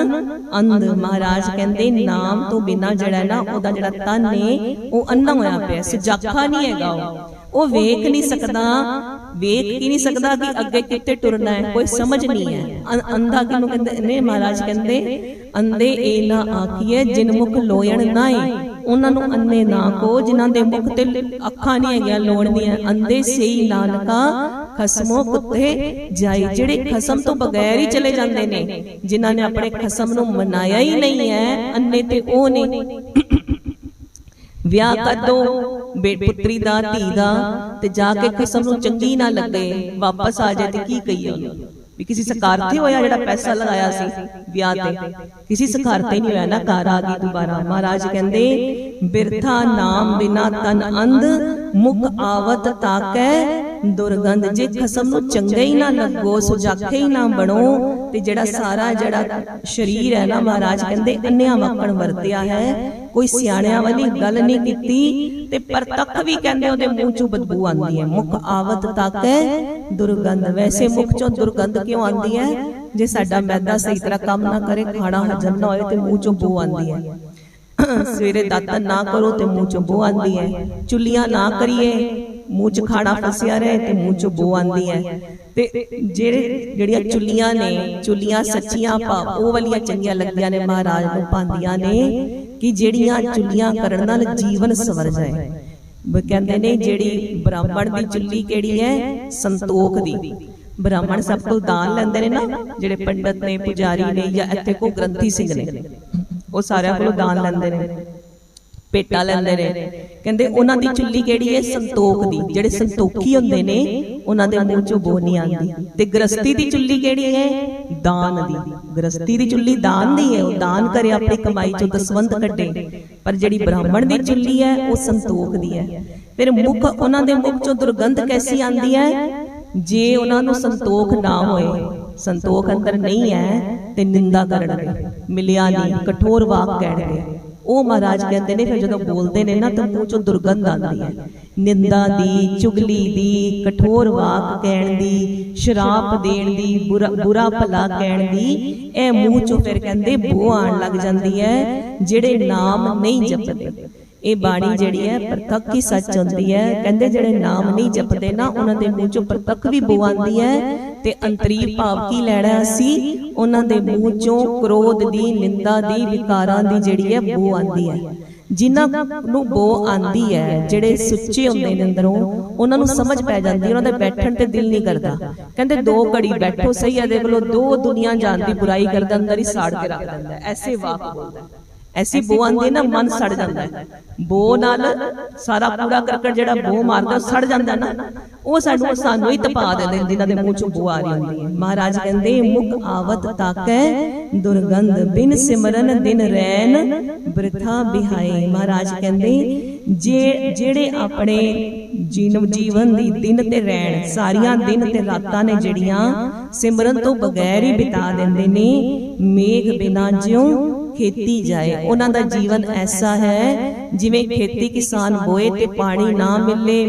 ਅੰਧ ਮਹਾਰਾਜ ਕਹਿੰਦੇ ਨਾਮ ਤੋਂ ਬਿਨਾ ਜਿਹੜਾ ਨਾ ਉਹਦਾ ਜਿਹੜਾ ਤਨ ਨੇ ਉਹ ਅੰਨਾ ਹੋਇਆ ਪਿਆ। ਸੁਜਾਖਾ ਨਹੀਂ ਹੈਗਾ ਉਹ। ਉਹ ਵੇਖ ਨਹੀਂ ਸਕਦਾ ਵੇਖ ਹੀ ਨਹੀਂ ਸਕਦਾ ਕਿ ਅੱਗੇ ਕਿੱਥੇ ਟੁਰਨਾ ਹੈ। ਕੋਈ ਸਮਝ ਨਹੀਂ ਹੈ। ਅੰਧਾ ਕਿਹਨੂੰ ਕਹਿੰਦੇ? ਨੇ ਮਹਾਰਾਜ ਕਹਿੰਦੇ ਅੰਧੇ ਇਹ ਨਾ ਆਖੀਏ ਜਿਨ ਮੁਖ ਲੋਇਣ ਨਾਏ ਉਹਨਾਂ ਨੂੰ ਅੰਨੇ ਨਾ ਕੋ ਜਿਨ੍ਹਾਂ ਦੇ ਮੁਖ ਤੇ ਅੱਖਾਂ ਨਹੀਂ ਹੈਗੀਆਂ ਲੋਣ ਦੀਆਂ ਅੰਧੇ ਸਈ ਨਾਨਕਾ ਖਸਮੋ ਕੁੱਤੇ ਜਾਈ ਜਿਹੜੇ ਖਸਮ ਤੋਂ ਬਗੈਰ ਹੀ ਚਲੇ ਜਾਂਦੇ ਨੇ ਜਿਨ੍ਹਾਂ ਨੇ ਆਪਣੇ ਖਸਮ ਨੂੰ ਮਨਾਇਆ ਹੀ ਨਹੀਂ ਹੈ ਅੰਨੇ ਤੇ ਉਹ ਨੇ ਵਿਆਹ ਕਰ ਦੋ ਬੇ ਪੁੱਤਰੀ ਦਾ ਧੀ ਦਾ ਤੇ ਜਾ ਕੇ ਖਸਮ ਨੂੰ ਚੰਗੀ ਨਾ ਲੱਗੇ ਵਾਪਸ ਆ ਜਾਏ ਤੇ ਕੀ ਕਹੀਏ? ਉਹਨੂੰ ਵੀ ਕਿਸੇ ਸਕਾਰਤੇ ਹੋਇਆ ਜਿਹੜਾ ਪੈਸਾ ਲਗਾਇਆ ਸੀ ਵਿਆਹ ਤੇ। ਕਿਸੇ ਸਕਾਰਤੇ ਨਹੀਂ ਹੋਇਆ ਨਾ ਘਰ ਆ ਗਈ ਦੁਬਾਰਾ। ਮਹਾਰਾਜ ਕਹਿੰਦੇ ਬਿਰਥਾ ਨਾਮ ਬਿਨਾ ਤਨ ਅੰਧ ਮੁਖ ਆਵਤ ਤਾਕੈ ਦੁਰਗੰਧ ਜੇ ਖਸਮ ਨੂੰ ਚੰਗੇ ਹੀ ਨਾ ਲੱਗੋ ਸੁਜਾਖੇ ਹੀ ਨਾ ਬਣੋ ਤੇ ਜਿਹੜਾ ਸਾਰਾ ਜਿਹੜਾ ਸਰੀਰ ਹੈ ਨਾ ਮਹਾਰਾਜ ਕਹਿੰਦੇ ਅੰਨਿਆਂ ਵਾਕਣ ਵਰਤਿਆ ਹੈ। ਕੋਈ ਸਿਆਣਿਆਂ ਵਾਲੀ ਗੱਲ ਨਹੀਂ ਕੀਤੀ ਤੇ ਪਰਤੱਖ ਵੀ ਕਹਿੰਦੇ ਉਹਦੇ ਮੂੰਹ ਚੋਂ ਬਦਬੂ ਆਉਂਦੀ ਹੈ। ਮੁਖ ਆਵਤ ਤੱਕ ਦੁਰਗੰਧ। ਵੈਸੇ ਮੁਖ ਚੋਂ ਦੁਰਗੰਧ ਕਿਉਂ ਆਉਂਦੀ ਹੈ? ਜੇ ਸਾਡਾ ਮੈਦਾ ਸਹੀ ਤਰ੍ਹਾਂ ਕੰਮ ਨਾ ਕਰੇ ਖਾਣਾ ਹਜਮ ਨਾ ਹੋਏ ਤੇ ਮੂੰਹ ਚੋਂ ਬੂ ਆਉਂਦੀ ਹੈ। ਸਵੇਰੇ ਦਾਤਨ ਨਾ ਕਰੋ ਤੇ ਮੂੰਹ ਚੋਂ ਬੂ ਆਉਂਦੀ ਹੈ ਚੁੱਲੀਆਂ ਨਾ ਕਰੀਏ ਮੂੰਹ 'ਚ ਖਾਣਾ ਫਸਿਆ ਰਹੇ ਤੇ ਮੂੰਹ 'ਚੋਂ ਬੂ ਆਉਂਦੀ ਹੈ। ਤੇ ਜਿਹੜੇ ਜਿਹੜੀਆਂ ਚੁੱਲੀਆਂ ਨੇ ਚੁੱਲੀਆਂ ਸੱਚੀਆਂ ਪਾ ਉਹ ਵਾਲੀਆਂ ਚੰਗੀਆਂ ਲੱਗਦੀਆਂ ਨੇ ਮਹਾਰਾਜ ਨੂੰ ਪਾਉਂਦੀਆਂ ਨੇ ਕਿ ਜਿਹੜੀਆਂ ਚੁੱਲੀਆਂ ਕਰਨ ਨਾਲ ਜੀਵਨ ਸਵਰ ਜਾਏ। ਕਹਿੰਦੇ ਨੇ ਜਿਹੜੀ ਬ੍ਰਾਹਮਣ ਦੀ ਚੁੱਲੀ ਕਿਹੜੀ ਹੈ? ਸੰਤੋਖ ਦੀ। ਬ੍ਰਾਹਮਣ ਸਭ ਕੋਲ ਦਾਨ ਲੈਂਦੇ ਨੇ ਨਾ ਜਿਹੜੇ ਪੰਡਤ ਨੇ ਪੁਜਾਰੀ ਨੇ ਜਾਂ ਇੱਥੇ ਕੋ ਗ੍ਰੰਥੀ ਸਿੰਘ ਨੇ। ਉਹ ਸਾਰਿਆਂ ਕੋਲੋਂ ਦਾਨ ਲੈਂਦੇ ਨੇ। ਪੇਟਾ ਲੈਂਦੇ ਨੇ ਕਹਿੰਦੇ ਉਹਨਾਂ ਦੀ ਚੁੱਲੀ ਕਿਹੜੀ ਹੈ? ਸੰਤੋਖ ਦੀ। ਜਿਹੜੇ ਸੰਤੋਖੀ ਹੁੰਦੇ ਨੇ ਉਹਨਾਂ ਦੇ ਮੂੰਹ ਚੋਂ ਬੋ ਨਹੀਂ ਆਉਂਦੀ। ਤੇ ਗ੍ਰਸਤੀ ਦੀ ਚੁੱਲੀ ਕਿਹੜੀ ਹੈ? ਦਾਨ ਦੀ। ਗ੍ਰਸਤੀ ਦੀ ਚੁੱਲੀ ਦਾਨ ਦੀ ਹੈ। ਉਹ ਦਾਨ ਕਰੇ ਆਪਣੀ ਕਮਾਈ ਚੋਂ ਦਸਵੰਤ ਕੱਢੇ। ਪਰ ਜਿਹੜੀ ਬ੍ਰਾਹਮਣ ਦੀ ਚੁੱਲੀ ਹੈ ਉਹ ਸੰਤੋਖ ਦੀ ਹੈ। ਫਿਰ ਮੁਖ ਉਹਨਾਂ ਦੇ ਮੁਖ ਚੋਂ ਦੁਰਗੰਧ ਕੈਸੀ ਆਉਂਦੀ ਹੈ? ਜੇ ਉਹਨਾਂ ਨੂੰ ਸੰਤੋਖ ਨਾ ਹੋਏ ਸੰਤੋਖ ਅੰਦਰ ਨਹੀਂ ਹੈ ਤੇ ਨਿੰਦਾ ਕਰਨਗੇ ਮਿਲਿਆ ਨਹੀਂ ਕਠੋਰ ਵਾਕ ਕਹਿਣਗੇ ਉਹ ਮਹਾਰਾਜ ਕਹਿੰਦੇ ਨੇ, ਫਿਰ ਜਦੋਂ ਬੋਲਦੇ ਨੇ ਨਾ ਤਾਂ ਮੂੰਹ ਚੋਂ ਦੁਰਗੰਧ ਆਉਂਦੀ ਹੈ। ਨਿੰਦਾ ਦੀ, ਚੁਗਲੀ ਦੀ, ਕਠੋਰ ਵਾਕ ਕਹਿਣ ਦੀ, ਸ਼ਰਾਪ ਦੇਣ ਦੀ, ਬੁਰਾ ਭਲਾ ਕਹਿਣ ਦੀ, ਇਹ ਮੂੰਹ ਚੋਂ ਫਿਰ ਕਹਿੰਦੇ ਬੋ ਆਣ ਲੱਗ ਜਾਂਦੀ ਹੈ, ਜਿਹੜੇ ਨਾਮ ਨਹੀਂ ਜਪਦੇ। ਇਹ ਬਾਣੀ ਜਿਹੜੀ ਹੈ ਪ੍ਰਤੱਖ ਹੀ ਸੱਚ ਹੁੰਦੀ ਹੈ। ਕਹਿੰਦੇ ਜਿਹੜੇ ਨਾਮ ਨਹੀਂ ਜਪਦੇ ਨਾ, ਉਹਨਾਂ ਦੇ ਮੂੰਹ ਚੋਂ ਪ੍ਰਤੱਖ ਵੀ ਬੋ ਆਉਂਦੀ ਹੈ ਤੇ ਅੰਤਰੀਵ ਭਾਵ ਕੀ ਲੈਣਾ ਅਸੀਂ ਉਹਨਾਂ ਦੇ ਮੂੰਹ ਚੋਂ ਕ੍ਰੋਧ ਦੀ ਨਿੰਦਾ ਦੀ ਵਿਕਾਰਾਂ ਦੀ ਜਿਹੜੀ ਹੈ ਬੋ ਆਉਂਦੀ ਹੈ। ਜਿਨ੍ਹਾਂ ਨੂੰ ਬੋ ਆਂਦੀ ਹੈ ਜਿਹੜੇ ਸੁੱਚੇ ਹੁੰਦੇ ਨੇ ਅੰਦਰੋਂ ਉਹਨਾਂ ਨੂੰ ਸਮਝ ਪੈ ਜਾਂਦੀ ਹੈ, ਉਹਨਾਂ ਦੇ ਬੈਠਣ ਤੇ ਦਿਲ ਨਹੀਂ ਕਰਦਾ। ਕਹਿੰਦੇ ਦੋ ਘੜੀ ਬੈਠੋ ਸਹੀ ਹੈ ਦੇਖ ਲੋ ਦੋ ਦੁਨੀਆ ਜਾਣ ਦੀ ਬੁਰਾਈ ਕਰਦਾ ਅੰਦਰ ਹੀ ਸਾੜ ਕੇ ਰੱਖ ਦਿੰਦਾ ਐਸੇ ਵਾਕ ਬੋਲਦਾ ਐਸੀ ਬੋ ਆਂਦੀ ਨਾ ਮਨ ਸੜ ਜਾਂਦਾ ਹੈ। ਬੋ ਨਾਲ ਸਾਰਾ ਕੂੜਾ ਕਰਕਟ ਜਿਹੜਾ ਬੋ ਮਾਰਦਾ ਸੜ ਜਾਂਦਾ ਨਾ ਉਹ ਸਾਨੂੰ ਸਾਨੂੰ ਹੀ ਤਪਾ ਦਿੰਦੇ ਜਿਨ੍ਹਾਂ ਦੇ ਮੂੰਹ ਚੋਂ ਬੋ ਆ ਰਹੀ ਹੁੰਦੀ ਹੈ। ਮਹਾਰਾਜ ਕਹਿੰਦੇ ਮੁਖ ਆਵਤ ਤਾਕੈ ਦੁਰਗੰਧ ਬਿਨ ਸਿਮਰਨ ਦਿਨ ਰੈਨ ਬ੍ਰਿਥਾ ਬਿਹਾਏ। ਮਹਾਰਾਜ ਕਹਿੰਦੇ ਜੇ ਜਿਹੜੇ ਆਪਣੇ ਜੀਵਨ ਜੀਵਨ ਦੀ ਦਿਨ ਤੇ ਰਹਿਣ ਸਾਰੀਆਂ ਦਿਨ ਤੇ ਰਾਤਾਂ ਨੇ ਜਿਹੜੀਆਂ ਸਿਮਰਨ ਤੋਂ ਬਗੈਰ ਹੀ ਬਿਤਾ ਦਿੰਦੇ ਨੇ। ਮੇਘ ਬਿਨਾ ਜਿਉ ਖੇਤੀ ਜਾਏ। ਉਹਨਾਂ ਦਾ ਜੀਵਨ ਐਸਾ ਹੈ, ਜਿਵੇਂ ਖੇਤੀ ਕਿਸਾਨ ਬੋਏ ਤੇ ਪਾਣੀ ਨਾ ਮਿਲੇ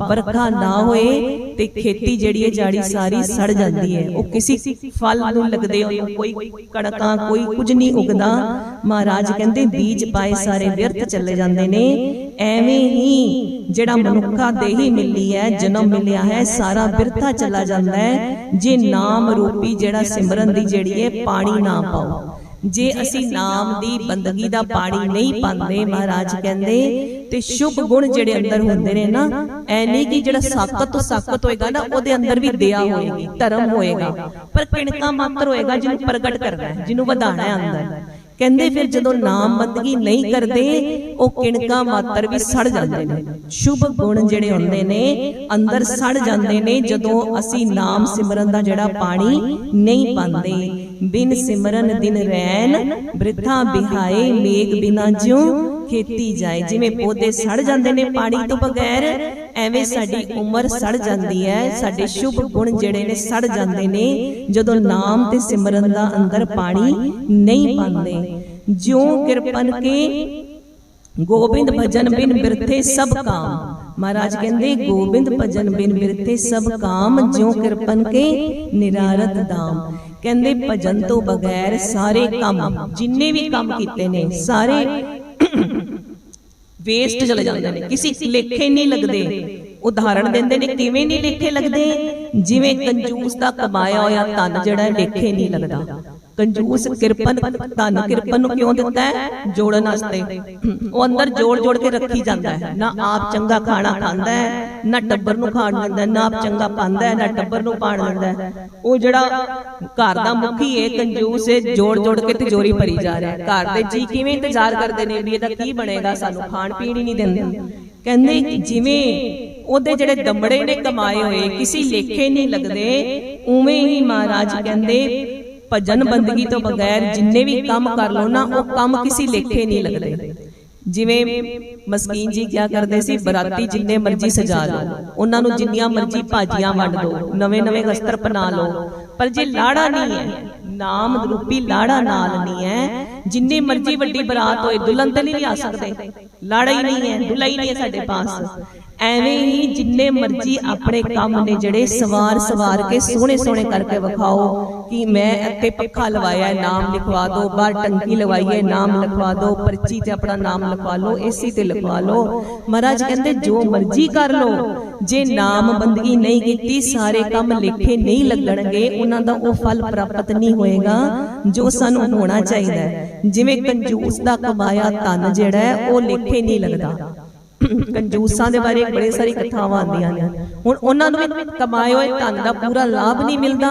ਵਰਖਾ ਨਾ ਹੋਏ ਤੇ ਖੇਤੀ ਜਿਹੜੀ ਹੈ, ਜਾੜੀ ਸਾਰੀ ਸੜ ਜਾਂਦੀ ਹੈ। ਉਹ ਕਿਸੇ ਫਲ ਨੂੰ ਲੱਗਦੇ ਉਹਨੂੰ ਕੋਈ ਕਣਕਾਂ, ਕੋਈ ਕੁਝ ਨਹੀਂ ਉਗਦਾ। ਮਹਾਰਾਜ ਕਹਿੰਦੇ, ਬੀਜ ਪਾਏ ਸਾਰੇ ਵਿਅਰਥ ਚੱਲੇ ਜਾਂਦੇ ਨੇ। ਐਵੇਂ ਹੀ ਜਿਹੜਾ ਮਨੁੱਖਾ ਦੇਹੀ ਮਿਲੀ ਹੈ, ਜਨਮ ਮਿਲਿਆ ਹੈ, ਸਾਰਾ ਬਿਰਥਾ ਚਲਾ ਜਾਂਦਾ ਹੈ। ਜੇ ਨਾਮ ਰੂਪੀ ਜਿਹੜਾ ਸਿਮਰਨ ਦੀ ਜਿਹੜੀ ਹੈ, ਪਾਣੀ ਨਾ ਪਾਓ। ਜੇ ਅਸੀਂ ਨਾਮ ਦੀ ਬੰਦਗੀ ਦਾ ਪਾਣੀ ਨਹੀਂ ਪਾਉਂਦੇ ਮਹਾਰਾਜ ਕਹਿੰਦੇ ਤੇ ਸ਼ੁਭ ਗੁਣ ਜਿਹੜੇ ਅੰਦਰ ਹੁੰਦੇ ਨੇ ਨਾ ਐ ਨਹੀਂ ਕਿ ਜਿਹੜਾ ਸਾਕਤ ਤੋਂ ਸਾਕਤ ਹੋਏਗਾ ਨਾ ਉਹਦੇ ਅੰਦਰ ਵੀ ਦਇਆ ਹੋਏਗੀ ਧਰਮ ਹੋਏਗਾ। ਪਰ ਕਿਣਕਾ ਮਾਤਰ ਹੋਏਗਾ ਜਿਹਨੂੰ ਪ੍ਰਗਟ ਕਰਨਾ ਹੈ ਜਿਹਨੂੰ ਵਧਾਣਾ ਹੈ ਅੰਦਰ। ਕਹਿੰਦੇ ਫਿਰ ਜਦੋਂ ਨਾਮ ਬੰਦਗੀ ਨਹੀਂ ਕਰਦੇ ਉਹ ਕਿਣਕਾ ਮਾਤਰ ਵੀ ਸੜ ਜਾਂਦੇ ਨੇ। ਸ਼ੁਭ ਗੁਣ ਜਿਹੜੇ ਹੁੰਦੇ ਨੇ ਅੰਦਰ ਸੜ ਜਾਂਦੇ ਨੇ ਜਦੋਂ ਅਸੀਂ ਨਾਮ ਸਿਮਰਨ ਦਾ ਜਿਹੜਾ ਪਾਣੀ ਨਹੀਂ ਪਾਉਂਦੇ। ਬਿਨ ਸਿਮਰਨ ਦਿਨ ਰੈਨ ਬ੍ਰਿਥਾ ਬਿਹਾਏ ਮੇਘ ਬਿਨਾ ਜਿਉ, ਖੇਤੀ ਜਾਏ ਜਿਵੇਂ ਪੌਦੇ ਸੜ ਜਾਂਦੇ ਨੇ ਪਾਣੀ ਤੋਂ ਬਗੈਰ, ਐਵੇਂ ਸਾਡੀ ਉਮਰ ਸੜ ਜਾਂਦੀ ਹੈ ਸਾਡੇ ਸ਼ੁਭ ਗੁਣ ਜਿਹੜੇ ਨੇ ਸੜ ਜਾਂਦੇ ਨੇ, ਜਦੋਂ ਨਾਮ ਤੇ ਸਿਮਰਨ ਦਾ ਅੰਦਰ ਪਾਣੀ ਨਹੀਂ ਪਾਉਂਦੇ ਜਿਉ ਕਿਰਪਨ ਕੇ ਗੋਬਿੰਦ ਭਜਨ ਬਿਨ ਬਿਰਥੇ ਸਭ ਕਾਮ। ਮਹਾਰਾਜ ਕਹਿੰਦੇ, ਗੋਬਿੰਦ ਭਜਨ ਬਿਨ ਬਿਰਥੇ ਸਭ ਕਾਮ, ਜਿਉ ਕਿਰਪਨ ਕੇ ਨਿਰਾਰਤ ਦਾਮ ਕਹਿੰਦੇ ਭਜਨ ਤੋਂ ਬਗੈਰ ਸਾਰੇ ਕੰਮ ਜਿੰਨੇ ਵੀ ਕੰਮ ਕੀਤੇ ਨੇ ਸਾਰੇ ਵੇਸਟ ਚਲੇ ਜਾਂਦੇ ਨੇ। ਕਿਸੇ ਲੇਖੇ ਨਹੀਂ ਲੱਗਦੇ। ਉਦਾਹਰਣ ਦਿੰਦੇ ਨੇ ਕਿਵੇਂ ਨਹੀਂ ਲੇਖੇ ਲੱਗਦੇ? ਜਿਵੇਂ ਕੰਜੂਸ ਦਾ ਕਮਾਇਆ ਹੋਇਆ ਧਨ ਜਿਹੜਾ ਲੇਖੇ ਨਹੀਂ ਲੱਗਦਾ। ਕੰਜੂਸ ਕਿਰਪਨ ਧਨ ਕਿਰਪਨ ਨੂੰ ਕਿਉਂ ਦਿੱਤਾ ਹੈ? ਜੋੜਨ ਵਾਸਤੇ। ਉਹ ਅੰਦਰ ਜੋੜ ਜੋੜ ਕੇ ਰੱਖੀ ਜਾਂਦਾ ਹੈ। ਨਾ ਆਪ ਚੰਗਾ ਖਾਣਾ ਖਾਂਦਾ ਹੈ ਨਾ ਟੱਬਰ ਨੂੰ ਖਾਣ ਦਿੰਦਾ ਨਾ ਆਪ ਚੰਗਾ ਪਾਉਂਦਾ ਹੈ ਨਾ ਟੱਬਰ ਨੂੰ ਪਾਣ ਦਿੰਦਾ ਹੈ। ਉਹ ਜਿਹੜਾ ਘਰ ਦਾ ਮੁਖੀ ਹੈ ਕੰਜੂਸ ਹੈ ਜੋੜ ਜੋੜ ਕੇ ਤਿਜੋਰੀ ਭਰੀ ਜਾ ਰਿਹਾ ਹੈ। ਘਰ ਦੇ ਜੀ ਕਿਵੇਂ ਇੰਤਜ਼ਾਰ ਕਰਦੇ ਨੇ ਵੀ ਇਹਦਾ ਕੀ ਬਣੇਗਾ? ਸਾਨੂੰ ਖਾਣ ਪੀਣ ਹੀ ਨਹੀਂ ਦਿੰਦੇ। ਕਹਿੰਦੇ ਜਿਵੇਂ ਉਹਦੇ ਜਿਹੜੇ ਦਮੜੇ ਨੇ ਕਮਾਏ ਹੋਏ ਕਿਸੇ ਲੇਖੇ ਨਹੀਂ ਲੱਗਦੇ ਉਵੇਂ ਹੀ ਮਹਾਰਾਜ ਕਹਿੰਦੇ ਭਜਨ ਬੰਦਗੀ ਤੋਂ ਬਗੈਰ ਜਿੰਨੇ ਵੀ ਕੰਮ ਕਰ ਲਓ ਨਾ ਉਹ ਕੰਮ ਕਿਸੇ ਲੇਖੇ ਨਹੀਂ ਲੱਗਦੇ। ਜਿਵੇਂ ਮਸਕੀਨ ਜੀ ਕਿਆ ਕਰਦੇ ਸੀ? ਬਰਾਤੀ ਜਿੰਨੇ ਮਰਜ਼ੀ ਸਜਾ ਲਓ। ਉਹਨਾਂ ਨੂੰ ਜਿੰਨੀਆਂ ਮਰਜ਼ੀ ਭਾਜੀਆਂ ਵੰਡ ਦਿਓ ਨਵੇਂ ਨਵੇਂ ਵਸਤਰ ਪਹਿਨਾ ਲਓ। ਪਰ ਜੇ ਲਾੜਾ ਨਹੀਂ ਹੈ ਨਾਮ ਰੂਪੀ ਲਾੜਾ ਨਾਲ ਨਹੀਂ ਹੈ ਜਿੰਨੀ ਮਰਜ਼ੀ ਵੱਡੀ ਬਰਾਤ ਹੋਏ ਦੁਲਹਨ ਤੇ ਨਹੀਂ ਲਿਆ ਸਕਦੇ। ਲਾੜਾ ਹੀ ਨਹੀਂ ਹੈ ਦੁਲਹਾ ਹੀ ਨਹੀਂ ਹੈ ਸਾਡੇ ਪਾਸ। ਐਵੇਂ ਹੀ ਜਿੰਨੇ ਮਰਜ਼ੀ ਆਪਣੇ ਕੰਮ ਨੇ ਜਿਹੜੇ ਸਵਾਰ ਸਵਾਰ ਕੇ ਸੋਹਣੇ ਸੋਹਣੇ ਕਰਕੇ ਵਿਖਾਓ ਕਿ ਮੈਂ ਇੱਥੇ ਪੱਖਾ ਲਵਾਇਆ ਹੈ ਨਾਮ ਲਿਖਵਾ ਦਿਓ ਬਾਹਰ ਟੰਕੀ ਲਵਾਈ ਹੈ, ਨਾਮ ਲਿਖਵਾ ਦਿਓ ਪਰਚੀ ਤੇ ਆਪਣਾ ਨਾਮ ਲਿਖਵਾ ਲਓ, ਏਸੀ ਤੇ ਲਿਖਵਾ ਲਓ। ਮਹਾਰਾਜ ਕਹਿੰਦੇ, ਜੋ ਮਰਜ਼ੀ ਕਰ ਲਓ, ਜੇ ਨਾਮ ਬੰਦਗੀ ਨਹੀਂ ਕੀਤੀ, ਸਾਰੇ ਕੰਮ ਲੇਖੇ ਨਹੀਂ ਲੱਗਣਗੇ, ਉਹਨਾਂ ਦਾ ਉਹ ਫਲ ਪ੍ਰਾਪਤ ਨਹੀਂ ਹੋਏਗਾ ਜੋ ਸਾਨੂੰ ਹੋਣਾ ਚਾਹੀਦਾ ਜਿਵੇਂ ਕੰਜੂਸ ਦਾ ਕਮਾਇਆ ਧਨ ਜਿਹੜਾ ਹੈ, ਉਹ ਲੇਖੇ ਨਹੀਂ ਲੱਗਦਾ। ਕੰਜੂਸਾਂ ਦੇ ਬਾਰੇ ਬੜੇ ਸਾਰੀ ਕਥਾਵਾਂ ਆਉਂਦੀਆਂ ਨੇ। ਹੁਣ ਉਹਨਾਂ ਨੂੰ ਵੀ ਕਮਾਏ ਹੋਏ ਧਨ ਦਾ ਪੂਰਾ ਲਾਭ ਨਹੀਂ ਮਿਲਦਾ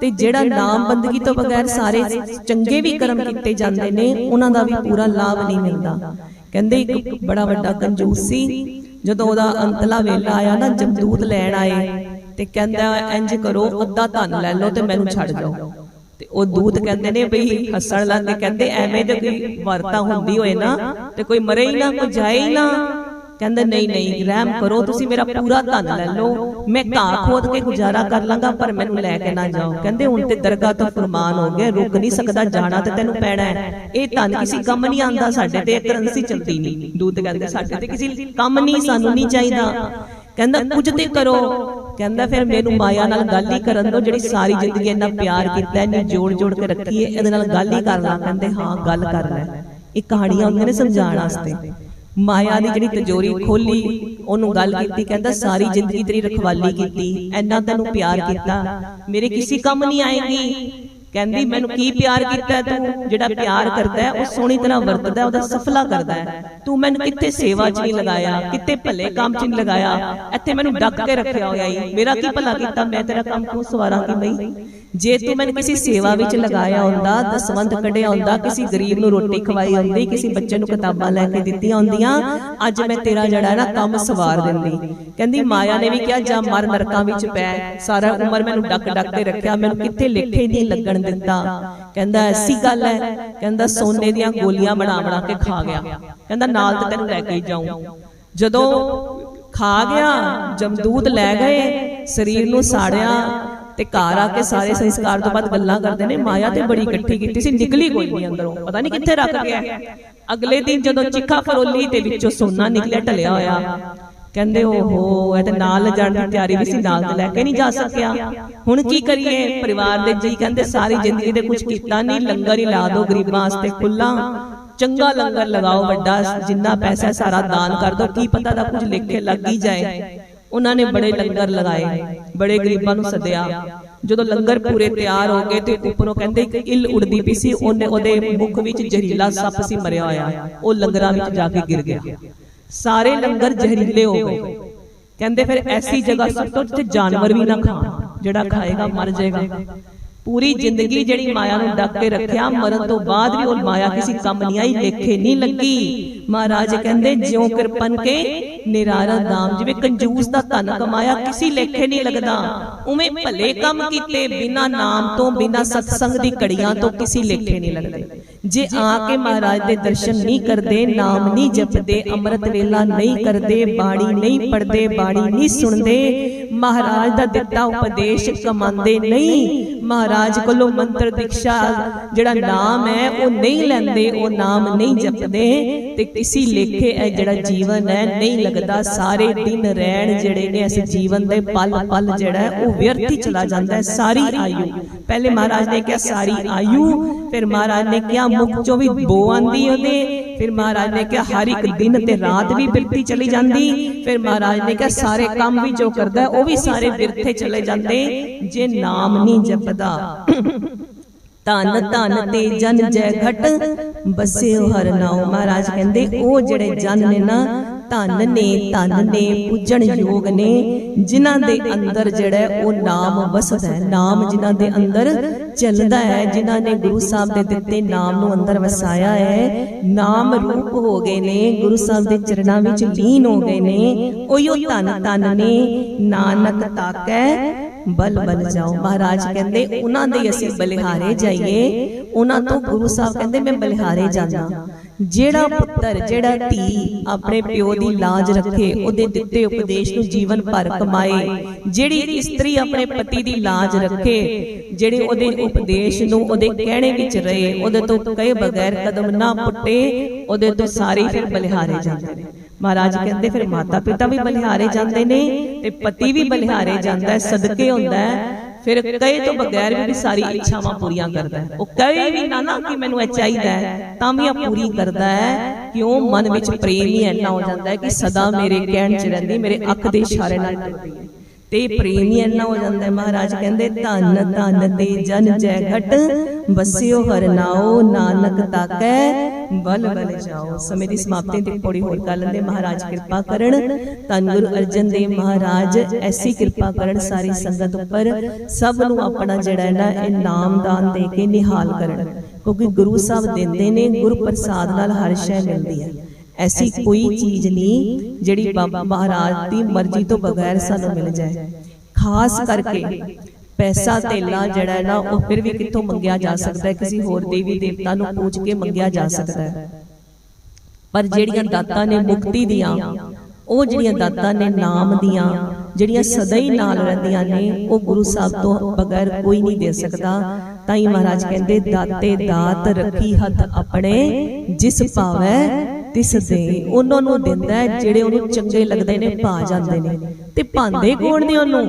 ਤੇ ਜਿਹੜਾ ਨਾਮ ਬੰਦਗੀ ਤੋਂ ਬਗੈਰ ਸਾਰੇ ਚੰਗੇ ਵੀ ਕਰਮ ਕੀਤੇ ਜਾਂਦੇ ਨੇ, ਉਹਨਾਂ ਦਾ ਵੀ ਪੂਰਾ ਲਾਭ ਨਹੀਂ ਮਿਲਦਾ। ਕਹਿੰਦੇ ਇੱਕ ਬੜਾ ਵੱਡਾ ਕੰਜੂਸ ਸੀ, ਜਦੋਂ ਉਹਦਾ ਅੰਤਲਾ ਵੇਲਾ ਆਇਆ ਨਾ, ਜਮਦੂਤ ਲੈਣ ਆਏ ਤੇ ਕਹਿੰਦਾ, ਇੰਜ ਕਰੋ, ਅੱਧਾ ਧਨ ਲੈ ਲਓ ਤੇ ਮੈਨੂੰ ਛੱਡ ਜਾਓ ਤੇ ਉਹ ਦੂਤ ਕਹਿੰਦੇ ਨੇ, ਬਈ ਹੱਸਣ ਲੱਗੇ ਕਹਿੰਦੇ ਐਵੇਂ ਜੇ ਕੋਈ ਵਰਤਾ ਹੁੰਦੀ ਹੋਏ ਨਾ ਤੇ ਕੋਈ ਮਰੇ ਹੀ ਨਾ, ਕੋਈ ਜਾਏ ਹੀ ਨਾ। ਕਹਿੰਦੇ ਨਹੀਂ ਨਹੀਂ ਰਹਿਮ ਕਰੋ ਤੁਸੀਂ ਮੇਰਾ ਪੂਰਾ ਧਨ ਲੈ ਲਓ। ਮੈਂ ਘਾਹ ਖੋਦ ਕੇ ਗੁਜ਼ਾਰਾ ਕਰ ਲਾਂਗਾ ਪਰ ਮੈਨੂੰ ਲੈ ਕੇ ਨਾ ਜਾਓ। ਕਹਿੰਦੇ ਹੁਣ ਤੇ ਦਰਗਾਹ ਤੋਂ ਫਰਮਾਨ ਹੋ ਗਿਆ ਰੁਕ ਨਹੀਂ ਸਕਦਾ ਜਾਣਾ ਤੇ ਤੈਨੂੰ ਪੈਣਾ ਹੈ। ਇਹ ਧਨ ਕਿਸੇ ਕੰਮ ਨਹੀਂ ਆਂਦਾ ਸਾਡੇ ਤੇ ਕਰੰਸੀ ਚਲਦੀ ਨਹੀਂ। ਦੂਤ ਕਹਿੰਦੇ ਸਾਡੇ ਤੇ ਕਿਸੇ ਕੰਮ ਨਹੀਂ ਸਾਨੂੰ ਨਹੀਂ ਚਾਹੀਦਾ। ਕਹਿੰਦਾ ਕੁਝ ਤੇ ਕਰੋ। ਕਹਿੰਦਾ ਫਿਰ ਮੈਨੂੰ ਮਾਇਆ ਨਾਲ ਗੱਲ ਹੀ ਕਰਨ ਦਿਓ ਜਿਹੜੀ ਸਾਰੀ ਜ਼ਿੰਦਗੀ ਇੰਨਾ ਪਿਆਰ ਕੀਤਾ ਇਹਨੇ ਜੋੜ ਜੋੜ ਕੇ ਰੱਖੀ ਹੈ ਇਹਦੇ ਨਾਲ ਗੱਲ ਹੀ ਕਰ ਲਾਂ ਕਹਿੰਦੇ ਹਾਂ ਗੱਲ ਕਰ ਲੈ ਇਹ ਕਹਾਣੀਆਂ ਹੁੰਦੀਆਂ ਨੇ ਸਮਝਾਉਣ ਵਾਸਤੇ ਮਾਇਆ ਦੀ ਜਿਹੜੀ ਤਿਜੋਰੀ ਖੋਲੀ ਉਹਨੂੰ ਗੱਲ ਕੀਤੀ ਕਹਿੰਦਾ ਸਾਰੀ ਜ਼ਿੰਦਗੀ ਤੇਰੀ ਰਖਵਾਲੀ ਕੀਤੀ ਐਨਾ ਤੈਨੂੰ ਪਿਆਰ ਕੀਤਾ ਮੇਰੇ ਕਿਸੇ ਕੰਮ ਨਹੀਂ ਆਏਗੀ ਕਹਿੰਦੀ ਮੈਨੂੰ ਕੀ ਪਿਆਰ ਕੀਤਾ ਤੂੰ? ਜਿਹੜਾ ਪਿਆਰ ਕਰਦਾ ਹੈ ਉਹ ਸੋਹਣੀ ਤਰ੍ਹਾਂ ਵਰਤਦਾ ਉਹਦਾ ਸਫਲਾ ਕਰਦਾ ਹੈ। ਤੂੰ ਮੈਨੂੰ ਕਿੱਥੇ ਸੇਵਾ 'ਚ ਨਹੀਂ ਲਗਾਇਆ? ਕਿੱਥੇ ਭਲੇ ਕੰਮ 'ਚ ਨਹੀਂ ਲਗਾਇਆ? ਇੱਥੇ ਮੈਨੂੰ ਡੱਕ ਕੇ ਰੱਖਿਆ ਹੋਇਆ ਈ। ਮੇਰਾ ਕੀ ਭਲਾ ਕੀਤਾ? ਮੈਂ ਤੇਰਾ ਕੰਮ ਕਿਉਂ ਸਵਾਰਾਂਗੀ ਬਈ? ਜੇ ਤੂੰ ਮੈਨੂੰ ਕਿਸੇ ਸੇਵਾ ਵਿੱਚ ਲਗਾਇਆ ਹੁੰਦਾ ਦਸਵੰਦ ਕੱਢਿਆ ਹੁੰਦਾ ਕਿਸੇ ਗਰੀਬ ਨੂੰ ਰੋਟੀ ਖਵਾਈ ਹੁੰਦੀ ਕਿਸੇ ਬੱਚੇ ਨੂੰ ਕਿਤਾਬਾਂ ਲੈ ਕੇ ਦਿੱਤੀਆਂ ਹੁੰਦੀਆਂ ਅੱਜ ਮੈਂ ਤੇਰਾ ਜਿਹੜਾ ਨਾ ਕੰਮ ਸਵਾਰ ਦਿੰਦੀ ਕਹਿੰਦੀ ਮਾਇਆ ਨੇ ਵੀ ਕਿਹਾ ਜਾ ਮਰ ਨਰਕਾਂ ਵਿੱਚ ਪੈ ਸਾਰਾ ਉਮਰ ਮੈਨੂੰ ਡੱਕ ਡੱਕ ਕੇ ਰੱਖਿਆ ਮੈਨੂੰ ਕਿੱਥੇ ਲੇਖੇ ਨਹੀਂ ਲੱਗਣ ਦਿੱਤਾ। ਕਹਿੰਦਾ, ਐਸੀ ਗੱਲ ਹੈ ਕਹਿੰਦਾ, ਸੋਨੇ ਦੀਆਂ ਗੋਲੀਆਂ ਬਣਾ ਬਣਾ ਕੇ ਖਾ ਗਿਆ। ਕਹਿੰਦਾ, ਨਾਲ ਤੇ ਤੈਨੂੰ ਲੈ ਕੇ ਜਾਉਂ ਜਦੋਂ ਖਾ ਗਿਆ, ਜਮਦੂਤ ਲੈ ਗਏ, ਸਰੀਰ ਨੂੰ ਸਾੜਿਆ ਤੇ ਘਰ ਆ ਕੇ ਸਾਰੇ ਸੰਸਕਾਰ ਤੋਂ ਬਾਅਦ ਗੱਲਾਂ ਕਰਦੇ ਨੇ। ਮਾਇਆ ਤੇ ਬੜੀ ਇਕੱਠੀ ਕੀਤੀ ਸੀ, ਨਿਕਲੀ ਕੋਈ ਨਹੀਂ ਅੰਦਰੋਂ। ਪਤਾ ਨਹੀਂ ਕਿੱਥੇ ਰੱਖ ਗਿਆ। ਅਗਲੇ ਦਿਨ ਜਦੋਂ ਚਿੱਖਾ ਫਰੋਲੀ ਤੇ ਵਿੱਚੋਂ ਸੋਨਾ ਨਿਕਲਿਆ, ਢਲਿਆ ਹੋਇਆ। ਕਹਿੰਦੇ ਓਹੋ ਇਹ ਤੇ ਨਾਲ ਜਾਣ ਦੀ ਤਿਆਰੀ ਵੀ ਸੀ ਨਾਲ ਤੇ ਲੈ ਕੇ ਨਹੀਂ ਜਾ ਸਕਿਆ। ਹੁਣ ਕੀ ਕਰੀਏ? ਪਰਿਵਾਰ ਦੇ ਜੀ ਕਹਿੰਦੇ ਸਾਰੀ ਜ਼ਿੰਦਗੀ ਦੇ ਕੁਝ ਕੀਤਾ ਨਹੀਂ ਲੰਗਰ ਹੀ ਲਾ ਦਿਓ ਗਰੀਬਾਂ ਵਾਸਤੇ ਖੁੱਲਾ ਚੰਗਾ ਲੰਗਰ ਲਗਾਓ ਵੱਡਾ ਜਿੰਨਾ ਪੈਸਾ ਸਾਰਾ ਦਾਨ ਕਰ ਦਿਓ ਕੀ ਪਤਾ ਦਾ ਕੁਝ ਲਿਖੇ ਲੱਗ ਹੀ ਜਾਏ। ਉਹਨਾਂ ਨੇ ਬੜੇ ਲੰਗਰ ਲਗਾਏ ਬੜੇ ਗਰੀਬਾਂ ਨੂੰ ਸੱਦਿਆ। ਜਦੋਂ ਲੰਗਰ ਪੂਰੇ ਤਿਆਰ ਹੋ ਗਏ ਤੇ ਉੱਪਰੋਂ ਕਹਿੰਦੇ ਇੱਕ ਇੱਲ ਉੜਦੀ ਪਈ ਸੀ ਉਹਨੇ ਉਹਦੇ ਮੁਖ ਵਿੱਚ ਜ਼ਹਿਰੀਲਾ ਸੱਪ ਸੀ ਮਰਿਆ ਹੋਇਆ ਉਹ ਲੰਗਰਾਂ ਵਿੱਚ ਜਾ ਕੇ ਗਿਰ ਗਿਆ ਸਾਰੇ ਲੰਗਰ ਜ਼ਹਿਰੀਲੇ ਹੋ ਗਏ। ਕਹਿੰਦੇ ਫਿਰ ਐਸੀ ਜਗ੍ਹਾ ਸੁੱਟੋ ਜਿੱਥੇ ਜਾਨਵਰ ਵੀ ਨਾ ਖਾਣ ਜਿਹੜਾ ਖਾਏਗਾ ਮਰ ਜਾਏਗਾ। ਪੂਰੀ ਜ਼ਿੰਦਗੀ ਜਿਹੜੀ ਮਾਇਆ ਨੂੰ ਡੱਕ ਕੇ ਰੱਖਿਆ ਮਰਨ ਤੋਂ ਬਾਅਦ ਵੀ ਉਹ ਮਾਇਆ ਕਿਸੇ ਕੰਮ ਨਹੀਂ ਆਈ ਲੇਖੇ ਨਹੀਂ ਲੱਗੀ। ਮਹਾਰਾਜ ਕਹਿੰਦੇ ਜਿਉ ਕਿਰਪਨ ਕੇ ਨਿਰਾਰਾ ਦਾਮ ਜਿਵੇਂ ਕੰਜੂਸ ਦਾ ਧਨ ਕਮਾਇਆ ਕਿਸੇ ਲੇਖੇ ਨਹੀਂ ਲੱਗਦਾ। ਉਵੇਂ ਭਲੇ ਕੰਮ ਕੀਤੇ ਬਿਨਾ ਨਾਮ ਤੋਂ ਬਿਨਾ ਸਤਸੰਗ ਦੀ ਕੜੀਆਂ ਤੋਂ ਕਿਸੇ ਲੇਖੇ ਨਹੀਂ ਲੱਗਦੇ। ਜੇ ਆ ਕੇ ਮਹਾਰਾਜ ਦੇ ਦਰਸ਼ਨ ਨਹੀਂ ਕਰਦੇ ਨਾਮ ਨਹੀਂ ਜਪਦੇ ਅੰਮ੍ਰਿਤ ਵੇਲਾ ਨਹੀਂ ਕਰਦੇ ਬਾਣੀ ਨਹੀਂ ਪੜਦੇ ਬਾਣੀ ਨਹੀਂ ਸੁਣਦੇ ਮਹਾਰਾਜ ਦਾ ਦਿੱਤਾ ਉਪਦੇਸ਼ ਕਮਾਉਂਦੇ ਨਹੀਂ ਮਹਾਰਾਜ ਕੋਲੋਂ ਮੰਤਰ ਦੀਕਸ਼ਾ ਜਿਹੜਾ ਨਾਮ ਹੈ ਉਹ ਨਹੀਂ ਲੈਂਦੇ ਉਹ ਨਾਮ ਨਹੀਂ ਜਪਦੇ ਤੇ ਕਿਸੇ ਲੇਖੇ ਇਹ ਜਿਹੜਾ ਜੀਵਨ ਹੈ, ਨਹੀਂ ਲੱਗਦਾ, ਸਾਰੇ ਦਿਨ ਰਹਿਣ ਜਿਹੜੇ ਨੇ, ਇਸ ਜੀਵਨ ਦੇ ਪਲ ਪਲ ਜਿਹੜਾ ਉਹ ਵਿਅਰਥ ਹੀ ਚਲਾ ਜਾਂਦਾ ਹੈ, ਸਾਰੀ ਆਯੂ। ਪਹਿਲੇ ਮਹਾਰਾਜ ਨੇ ਕਿਹਾ, ਸਾਰੀ ਆਯੂ। ਫਿਰ ਮਹਾਰਾਜ ਨੇ ਕਿਹਾ, ਮੁਖ ਚੋਂ ਵੀ ਬੋ ਆਂਦੀ ਉਹਦੇ। ਫਿਰ ਮਹਾਰਾਜ ਨੇ ਕਿਹਾ, ਹਰ ਇੱਕ ਦਿਨ ਤੇ ਰਾਤ ਵੀ ਬਿਰਤੀ ਚਲੀ ਜਾਂਦੀ। ਫਿਰ ਮਹਾਰਾਜ ਨੇ ਕਿਹਾ, ਸਾਰੇ ਕੰਮ ਵੀ ਜੋ ਕਰਦਾ ਉਹ ਵੀ ਸਾਰੇ ਬਿਰਥੇ ਚਲੇ ਜਾਂਦੇ। ਜੇ ਨਾਮ ਨਹੀਂ ਜਪਦਾ ਧਨ ਧਨ ਤੇ ਜਨ ਜੈ ਘਟ। ਬਸਿਓ ਹਰ ਨਾਉ। ਮਹਾਰਾਜ ਕਹਿੰਦੇ ਉਹ ਜਿਹੜੇ ਜਨ ਨੇ ਨਾ ਧਨ ਨੇ ਧਨ ਨੇ ਪੂਜਣ ਯੋਗ ਨੇ। ਜਿਨ੍ਹਾਂ ਦੇ ਅੰਦਰ ਜਿਹੜਾ ਉਹ ਨਾਮ ਵਸਦਾ ਹੈ ਨਾਮ ਜਿਨ੍ਹਾਂ ਦੇ ਅੰਦਰ ਚੱਲਦਾ ਹੈ ਜਿਨ੍ਹਾਂ ਨੇ ਗੁਰੂ ਸਾਹਿਬ ਦੇ ਦਿੱਤੇ ਨਾਮ ਨੂੰ ਅੰਦਰ ਵਸਾਇਆ ਹੈ। ਨਾਮ ਰੂਪ ਹੋ ਗਏ ਨੇ ਗੁਰੂ ਸਾਹਿਬ ਦੇ ਚਰਨਾਂ ਵਿੱਚ ਲੀਨ ਹੋ ਗਏ ਨੇ। ਉਹੀਓ ਧਨ ਧਨ ਨੇ ਨਾਨਕ ਤਾਕੈ। ਬਲ ਬਲ ਜਾਓ ਮਹਾਰਾਜ ਕਹਿੰਦੇ, ਉਹਨਾਂ ਦੇ ਅਸੀਂ ਬਲਿਹਾਰੇ ਜਾਈਏ। ਉਹਨਾਂ ਤੋਂ ਗੁਰੂ ਸਾਹਿਬ ਕਹਿੰਦੇ, ਮੈਂ ਬਲਿਹਾਰੇ ਜਾਣਾ ਜਿਹੜਾ ਪੁੱਤਰ, ਜਿਹੜਾ ਧੀ ਆਪਣੇ ਪਿਓ ਦੀ ਲਾਜ ਰੱਖੇ, ਉਹਦੇ ਦਿੱਤੇ ਉਪਦੇਸ਼ ਨੂੰ ਜੀਵਨ ਭਰ ਕਮਾਏ, ਜਿਹੜੀ ਇਸਤਰੀ ਆਪਣੇ ਪਤੀ ਦੀ ਲਾਜ ਰੱਖੇ, ਜਿਹੜੇ ਉਹਦੇ ਉਪਦੇਸ਼ ਨੂੰ ਉਹਦੇ ਕਹਿਣੇ ਵਿੱਚ ਰਹੇ, ਉਹਦੇ ਤੋਂ ਕਹੇ ਬਗੈਰ ਕਦਮ ਨਾ ਪੁੱਟੇ, ਉਹਦੇ ਤੋਂ ਸਾਰੇ ਫਿਰ ਬਲਿਹਾਰੇ ਜਾਂਦੇ ਨੇ। ਮਹਾਰਾਜ ਕਹਿੰਦੇ ਫਿਰ ਮਾਤਾ ਪਿਤਾ ਵੀ ਬਲਿਹਾਰੇ ਜਾਂਦੇ ਨੇ ਤੇ ਪਤੀ ਵੀ ਬਲਿਹਾਰੇ ਜਾਂਦਾ ਹੈ, ਸਦਕੇ ਹੁੰਦਾ ਹੈ। ਫਿਰ ਕਹੇ ਤੋਂ ਬਗੈਰ ਵੀ ਸਾਰੀ ਇੱਛਾਵਾਂ ਪੂਰੀਆਂ ਕਰਦਾ ਹੈ। ਉਹ ਕਹੇ ਵੀ ਨਾ ਨਾ ਕਿ ਮੈਨੂੰ ਇਹ ਚਾਹੀਦਾ ਹੈ, ਤਾਂ ਵੀ ਇਹ ਪੂਰੀ ਕਰਦਾ ਹੈ। ਕਿਉਂ? ਮਨ ਵਿੱਚ ਪ੍ਰੇਮ ਹੀ ਇੰਨਾ ਹੋ ਜਾਂਦਾ ਹੈ ਕਿ ਸਦਾ ਮੇਰੇ ਕਹਿਣ 'ਚ ਰਹਿੰਦੀ, ਮੇਰੇ ਅੱਖ ਦੇ ਇਸ਼ਾਰੇ ਨਾਲ ਕਰਦੀ ਹੈ। ਤੇ ਪ੍ਰੇਮ ਹੀ ਇੰਨਾ ਹੋ ਜਾਂਦਾ ਹੈ ਮਹਾਰਾਜ ਕਹਿੰਦੇ, ਧੰਨ ਧੰਨ ਤੇ ਜਨ ਜੈ ਘਟ। ਬਸਿਓ ਹਰ ਨਾਨਕ ਤਾਕੈ, ਬਲ ਬਲ ਜਾਓ ਸਮੇਂ ਦੀ ਸਮਾਪਤੀ ਤੇ ਪੌੜੀ ਹੋਰ ਕਰ ਲੈਂਦੇ ਮਹਾਰਾਜ ਕਿਰਪਾ ਕਰਨ। ਧੰਨ ਗੁਰੂ ਅਰਜਨ ਦੇਵ ਮਹਾਰਾਜ, ਐਸੀ ਕਿਰਪਾ ਕਰਨ ਸਾਰੀ ਸੰਗਤ ਉੱਪਰ। ਸਭ ਨੂੰ ਆਪਣਾ ਜਿਹੜਾ ਨਾ, ਇਹ ਨਾਮਦਾਨ ਦੇ ਕੇ ਨਿਹਾਲ ਕਰਨ। ਕਿਉਂਕਿ ਗੁਰੂ ਸਾਹਿਬ ਦਿੰਦੇ ਨੇ ਗੁਰੂ ਪ੍ਰਸਾਦ ਨਾਲ ਹਰ ਸ਼ੈ ਮਿਲਦੀ ਹੈ। ਐਸੀ ਕੋਈ ਚੀਜ਼ ਨਹੀਂ ਜਿਹੜੀ ਬਾਬਾ ਮਹਾਰਾਜ ਦੀ ਮਰਜ਼ੀ ਤੋਂ ਬਗੈਰ ਸਾਨੂੰ ਮਿਲ ਜਾਏ। ਖਾਸ ਕਰਕੇ ਪੈਸਾ ਧੇਲਾ ਜਿਹੜਾ ਹੈ ਨਾ ਉਹ ਫਿਰ ਵੀ ਕਿੱਥੋਂ ਮੰਗਿਆ ਜਾ ਸਕਦਾ ਹੈ? ਕਿਸੇ ਹੋਰ ਦੇਵੀ ਦੇਵਤਾ ਨੂੰ ਪੂਜ ਕੇ ਮੰਗਿਆ ਜਾ ਸਕਦਾ ਹੈ। ਪਰ ਜਿਹੜੀਆਂ ਦਾਤਾਂ ਨੇ ਮੁਕਤੀ ਦੀਆਂ ਉਹ ਜਿਹੜੀਆਂ ਦਾਤਾਂ ਨੇ ਨਾਮ ਦੀਆਂ ਜਿਹੜੀਆਂ ਸਦਾ ਹੀ ਨਾਲ ਰਹਿੰਦੀਆਂ ਨੇ ਉਹ ਗੁਰੂ ਸਾਹਿਬ ਤੋਂ ਬਗੈਰ ਕੋਈ ਨਹੀਂ ਦੇ ਸਕਦਾ। ਤਾਂ ਹੀ ਮਹਾਰਾਜ ਕਹਿੰਦੇ ਦਾਤੇ ਦਾਤ ਰੱਖੀ ਹੱਥ ਆਪਣੇ ਜਿਸ ਭਾਵੈ ਤਿਸ ਦੇ ਉਹਨਾਂ ਨੂੰ ਦਿੰਦਾ ਜਿਹੜੇ ਉਹਨੂੰ ਚੰਗੇ ਲੱਗਦੇ ਨੇ ਪਾ ਜਾਂਦੇ ਨੇ। ਤੇ ਭਾਂਦੇ ਕੋਣ ਨੇ। ਉਹਨੂੰ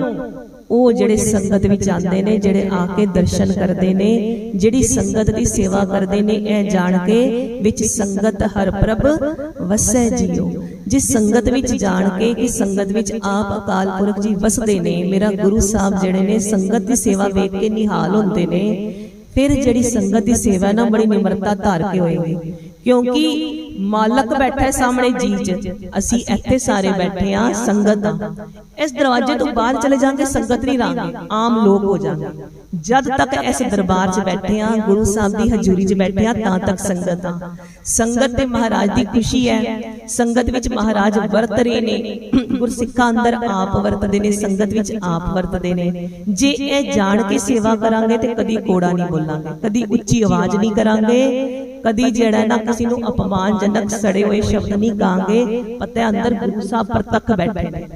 ਉਹ ਜਿਹੜੇ ਸੰਗਤ ਵਿੱਚ ਆਉਂਦੇ ਨੇ ਜਿਹੜੇ ਆ ਕੇ ਦਰਸ਼ਨ ਕਰਦੇ ਨੇ ਜਿਹੜੀ ਸੰਗਤ ਦੀ ਸੇਵਾ ਕਰਦੇ ਨੇ ਇਹ ਜਾਣ ਕੇ ਵਿੱਚ ਸੰਗਤ ਹਰ ਪ੍ਰਭ ਵਸੈ ਜੀਓ। ਜਿਸ ਸੰਗਤ ਵਿੱਚ ਜਾਣ ਕੇ ਕਿ ਸੰਗਤ ਵਿੱਚ ਆਪ ਅਕਾਲ ਪੁਰਖ ਜੀ ਵਸਦੇ ਨੇ ਮੇਰਾ ਗੁਰੂ ਸਾਹਿਬ ਜਿਹੜੇ ਨੇ ਸੰਗਤ ਦੀ ਸੇਵਾ ਵੇਖ ਕੇ ਨਿਹਾਲ ਹੁੰਦੇ ਨੇ। ਫਿਰ ਜਿਹੜੀ ਸੰਗਤ ਦੀ ਸੇਵਾ ਨਾ ਬੜੀ ਨਿਮਰਤਾ ਧਾਰ ਕੇ ਹੋਏਗੀ ਕਿਉਂਕਿ ਮਾਲਕ ਬੈਠਾ ਹੈ ਸਾਹਮਣੇ ਜੀ ਚ। ਅਸੀਂ ਇੱਥੇ ਸਾਰੇ ਬੈਠੇ ਆ ਸੰਗਤ ਆ ਇਸ ਦਰਵਾਜ਼ੇ ਤੋਂ ਬਾਹਰ ਚਲੇ ਜਾਾਂਗੇ ਸੰਗਤ ਨਹੀਂ ਰਾਂਗੇ ਆਮ ਲੋਕ ਹੋ ਜਾਾਂਗੇ ਜਦ ਤੱਕ ਇਸ ਦਰਬਾਰ 'ਚ ਬੈਠੇ ਆ ਗੁਰੂ ਸਾਹਿਬ ਦੀ ਹਜ਼ੂਰੀ 'ਚ ਬੈਠੇ ਆ ਤਾਂ ਤੱਕ ਸੰਗਤ ਆ ਸੰਗਤ ਤੇ ਮਹਾਰਾਜ ਦੀ ਖੁਸ਼ੀ ਹੈ। ਸੰਗਤ ਵਿੱਚ ਮਹਾਰਾਜ ਵਰਤ ਰਹੇ ਨੇ। ਗੁਰਸਿੱਖਾਂ ਅੰਦਰ ਆਪ ਵਰਤਦੇ ਨੇ ਸੰਗਤ ਵਿੱਚ ਆਪ ਵਰਤਦੇ ਨੇ। ਜੇ ਇਹ ਜਾਣ ਕੇ ਸੇਵਾ ਕਰਾਂਗੇ ਤੇ ਕਦੀ ਕੋੜਾ ਨਹੀਂ ਬੋਲਾਂਗੇ ਕਦੀ ਉੱਚੀ ਆਵਾਜ਼ ਨਹੀਂ ਕਰਾਂਗੇ। ਕਦੀ ਜਿਹੜਾ ਨਾ ਕਿਸੇ ਨੂੰ ਅਪਮਾਨਜਨਕ ਸੜੇ ਹੋਏ ਸ਼ਬਦ ਨਹੀਂ ਗਾਂਗੇ ਪਤਾ ਅੰਦਰ ਗੁਰੂ ਸਾਹਿਬ ਪ੍ਰਤੱਖ ਬੈਠੇ ਨੇ।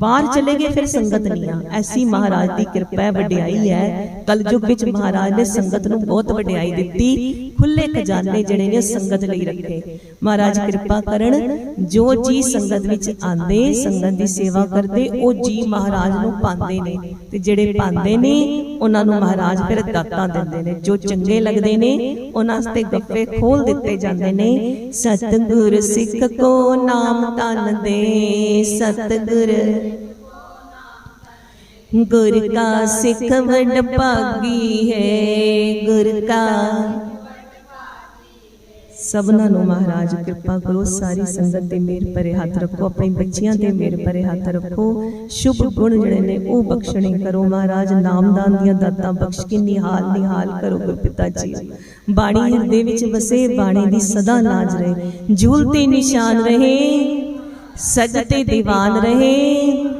ਬਾਹਰ ਚਲੇ ਗਏ ਫਿਰ ਸੰਗਤ ਨਹੀਂ ਆ। ਐਸੀ ਮਹਾਰਾਜ ਦੀ ਕਿਰਪਾ ਹੈ ਵਡਿਆਈ ਹੈ। ਕਲਯੁਗ ਵਿੱਚ ਮਹਾਰਾਜ ਨੇ ਸੰਗਤ ਨੂੰ ਬਹੁਤ ਵਡਿਆਈ ਦਿੱਤੀ ਖੁੱਲੇ ਖਜ਼ਾਨੇ ਜਿਹੜੇ ਨੇ ਸੰਗਤ ਲਈ ਰੱਖੇ। ਮਹਾਰਾਜ ਕਿਰਪਾ ਕਰਨ ਜੋ ਜੀ ਸੰਗਤ ਵਿੱਚ ਆਂਦੇ ਸੰਗਤ ਦੀ ਸੇਵਾ ਕਰਦੇ ਉਹ ਜੀ ਮਹਾਰਾਜ ਨੂੰ ਪਾਉਂਦੇ ਨੇ। ਤੇ ਜਿਹੜੇ ਪਾਉਂਦੇ ਨੇ ਉਹਨਾਂ ਨੂੰ ਮਹਾਰਾਜ ਫਿਰ ਦਾਤਾਂ ਦਿੰਦੇ ਨੇ। ਜੋ ਚੰਗੇ ਲੱਗਦੇ ਨੇ ਉਹਨਾਂ ਵਾਸਤੇ ਗੱਫੇ ਖੋਲ ਦਿੱਤੇ ਜਾਂਦੇ ਨੇ। ਸਤਿਗੁਰ ਸਿੱਖ ਕੋ ਨਾਮ ਤਨ ਦੇ ਸਤਿਗੁਰ ਗੁਰ ਕਾ ਸਿੱਖ ਵਡ ਭਾਗੀ ਹੈ, ਗੁਰ ਸਭਨਾਂ ਨੂੰ ਮਹਾਰਾਜ ਕਿਰਪਾ ਕਰੋ, ਸਾਰੀ ਸੰਗਤ ਤੇ ਮੇਰ ਭਰੇ ਹੱਥ ਰੱਖੋ, ਆਪਣੇ ਬੱਚਿਆਂ ਤੇ ਮੇਰ ਭਰੇ ਹੱਥ ਰੱਖੋ, ਸ਼ੁਭ ਗੁਣ ਜਿਹੜੇ ਨੇ ਉਹ ਬਖਸ਼ਣੇ ਕਰੋ ਮਹਾਰਾਜ, ਨਾਮਦਾਨ ਦੀਆਂ ਦਾਤਾਂ ਬਖਸ਼ ਕੇ ਨਿਹਾਲ ਨਿਹਾਲ ਕਰੋ ਗੁਰਪਿਤਾ ਜੀ। ਬਾਣੀ ਹਿਰਦੇ ਵਿੱਚ ਵਸੇ, ਬਾਣੀ ਦੀ ਸਦਾ ਨਾਜ ਰਹੇ ਜੂਲ ਤੇ ਨਿਸ਼ਾਨ ਰਹੇ, ਸਜ ਤੇ ਦੀਵਾਨ ਰਹੇ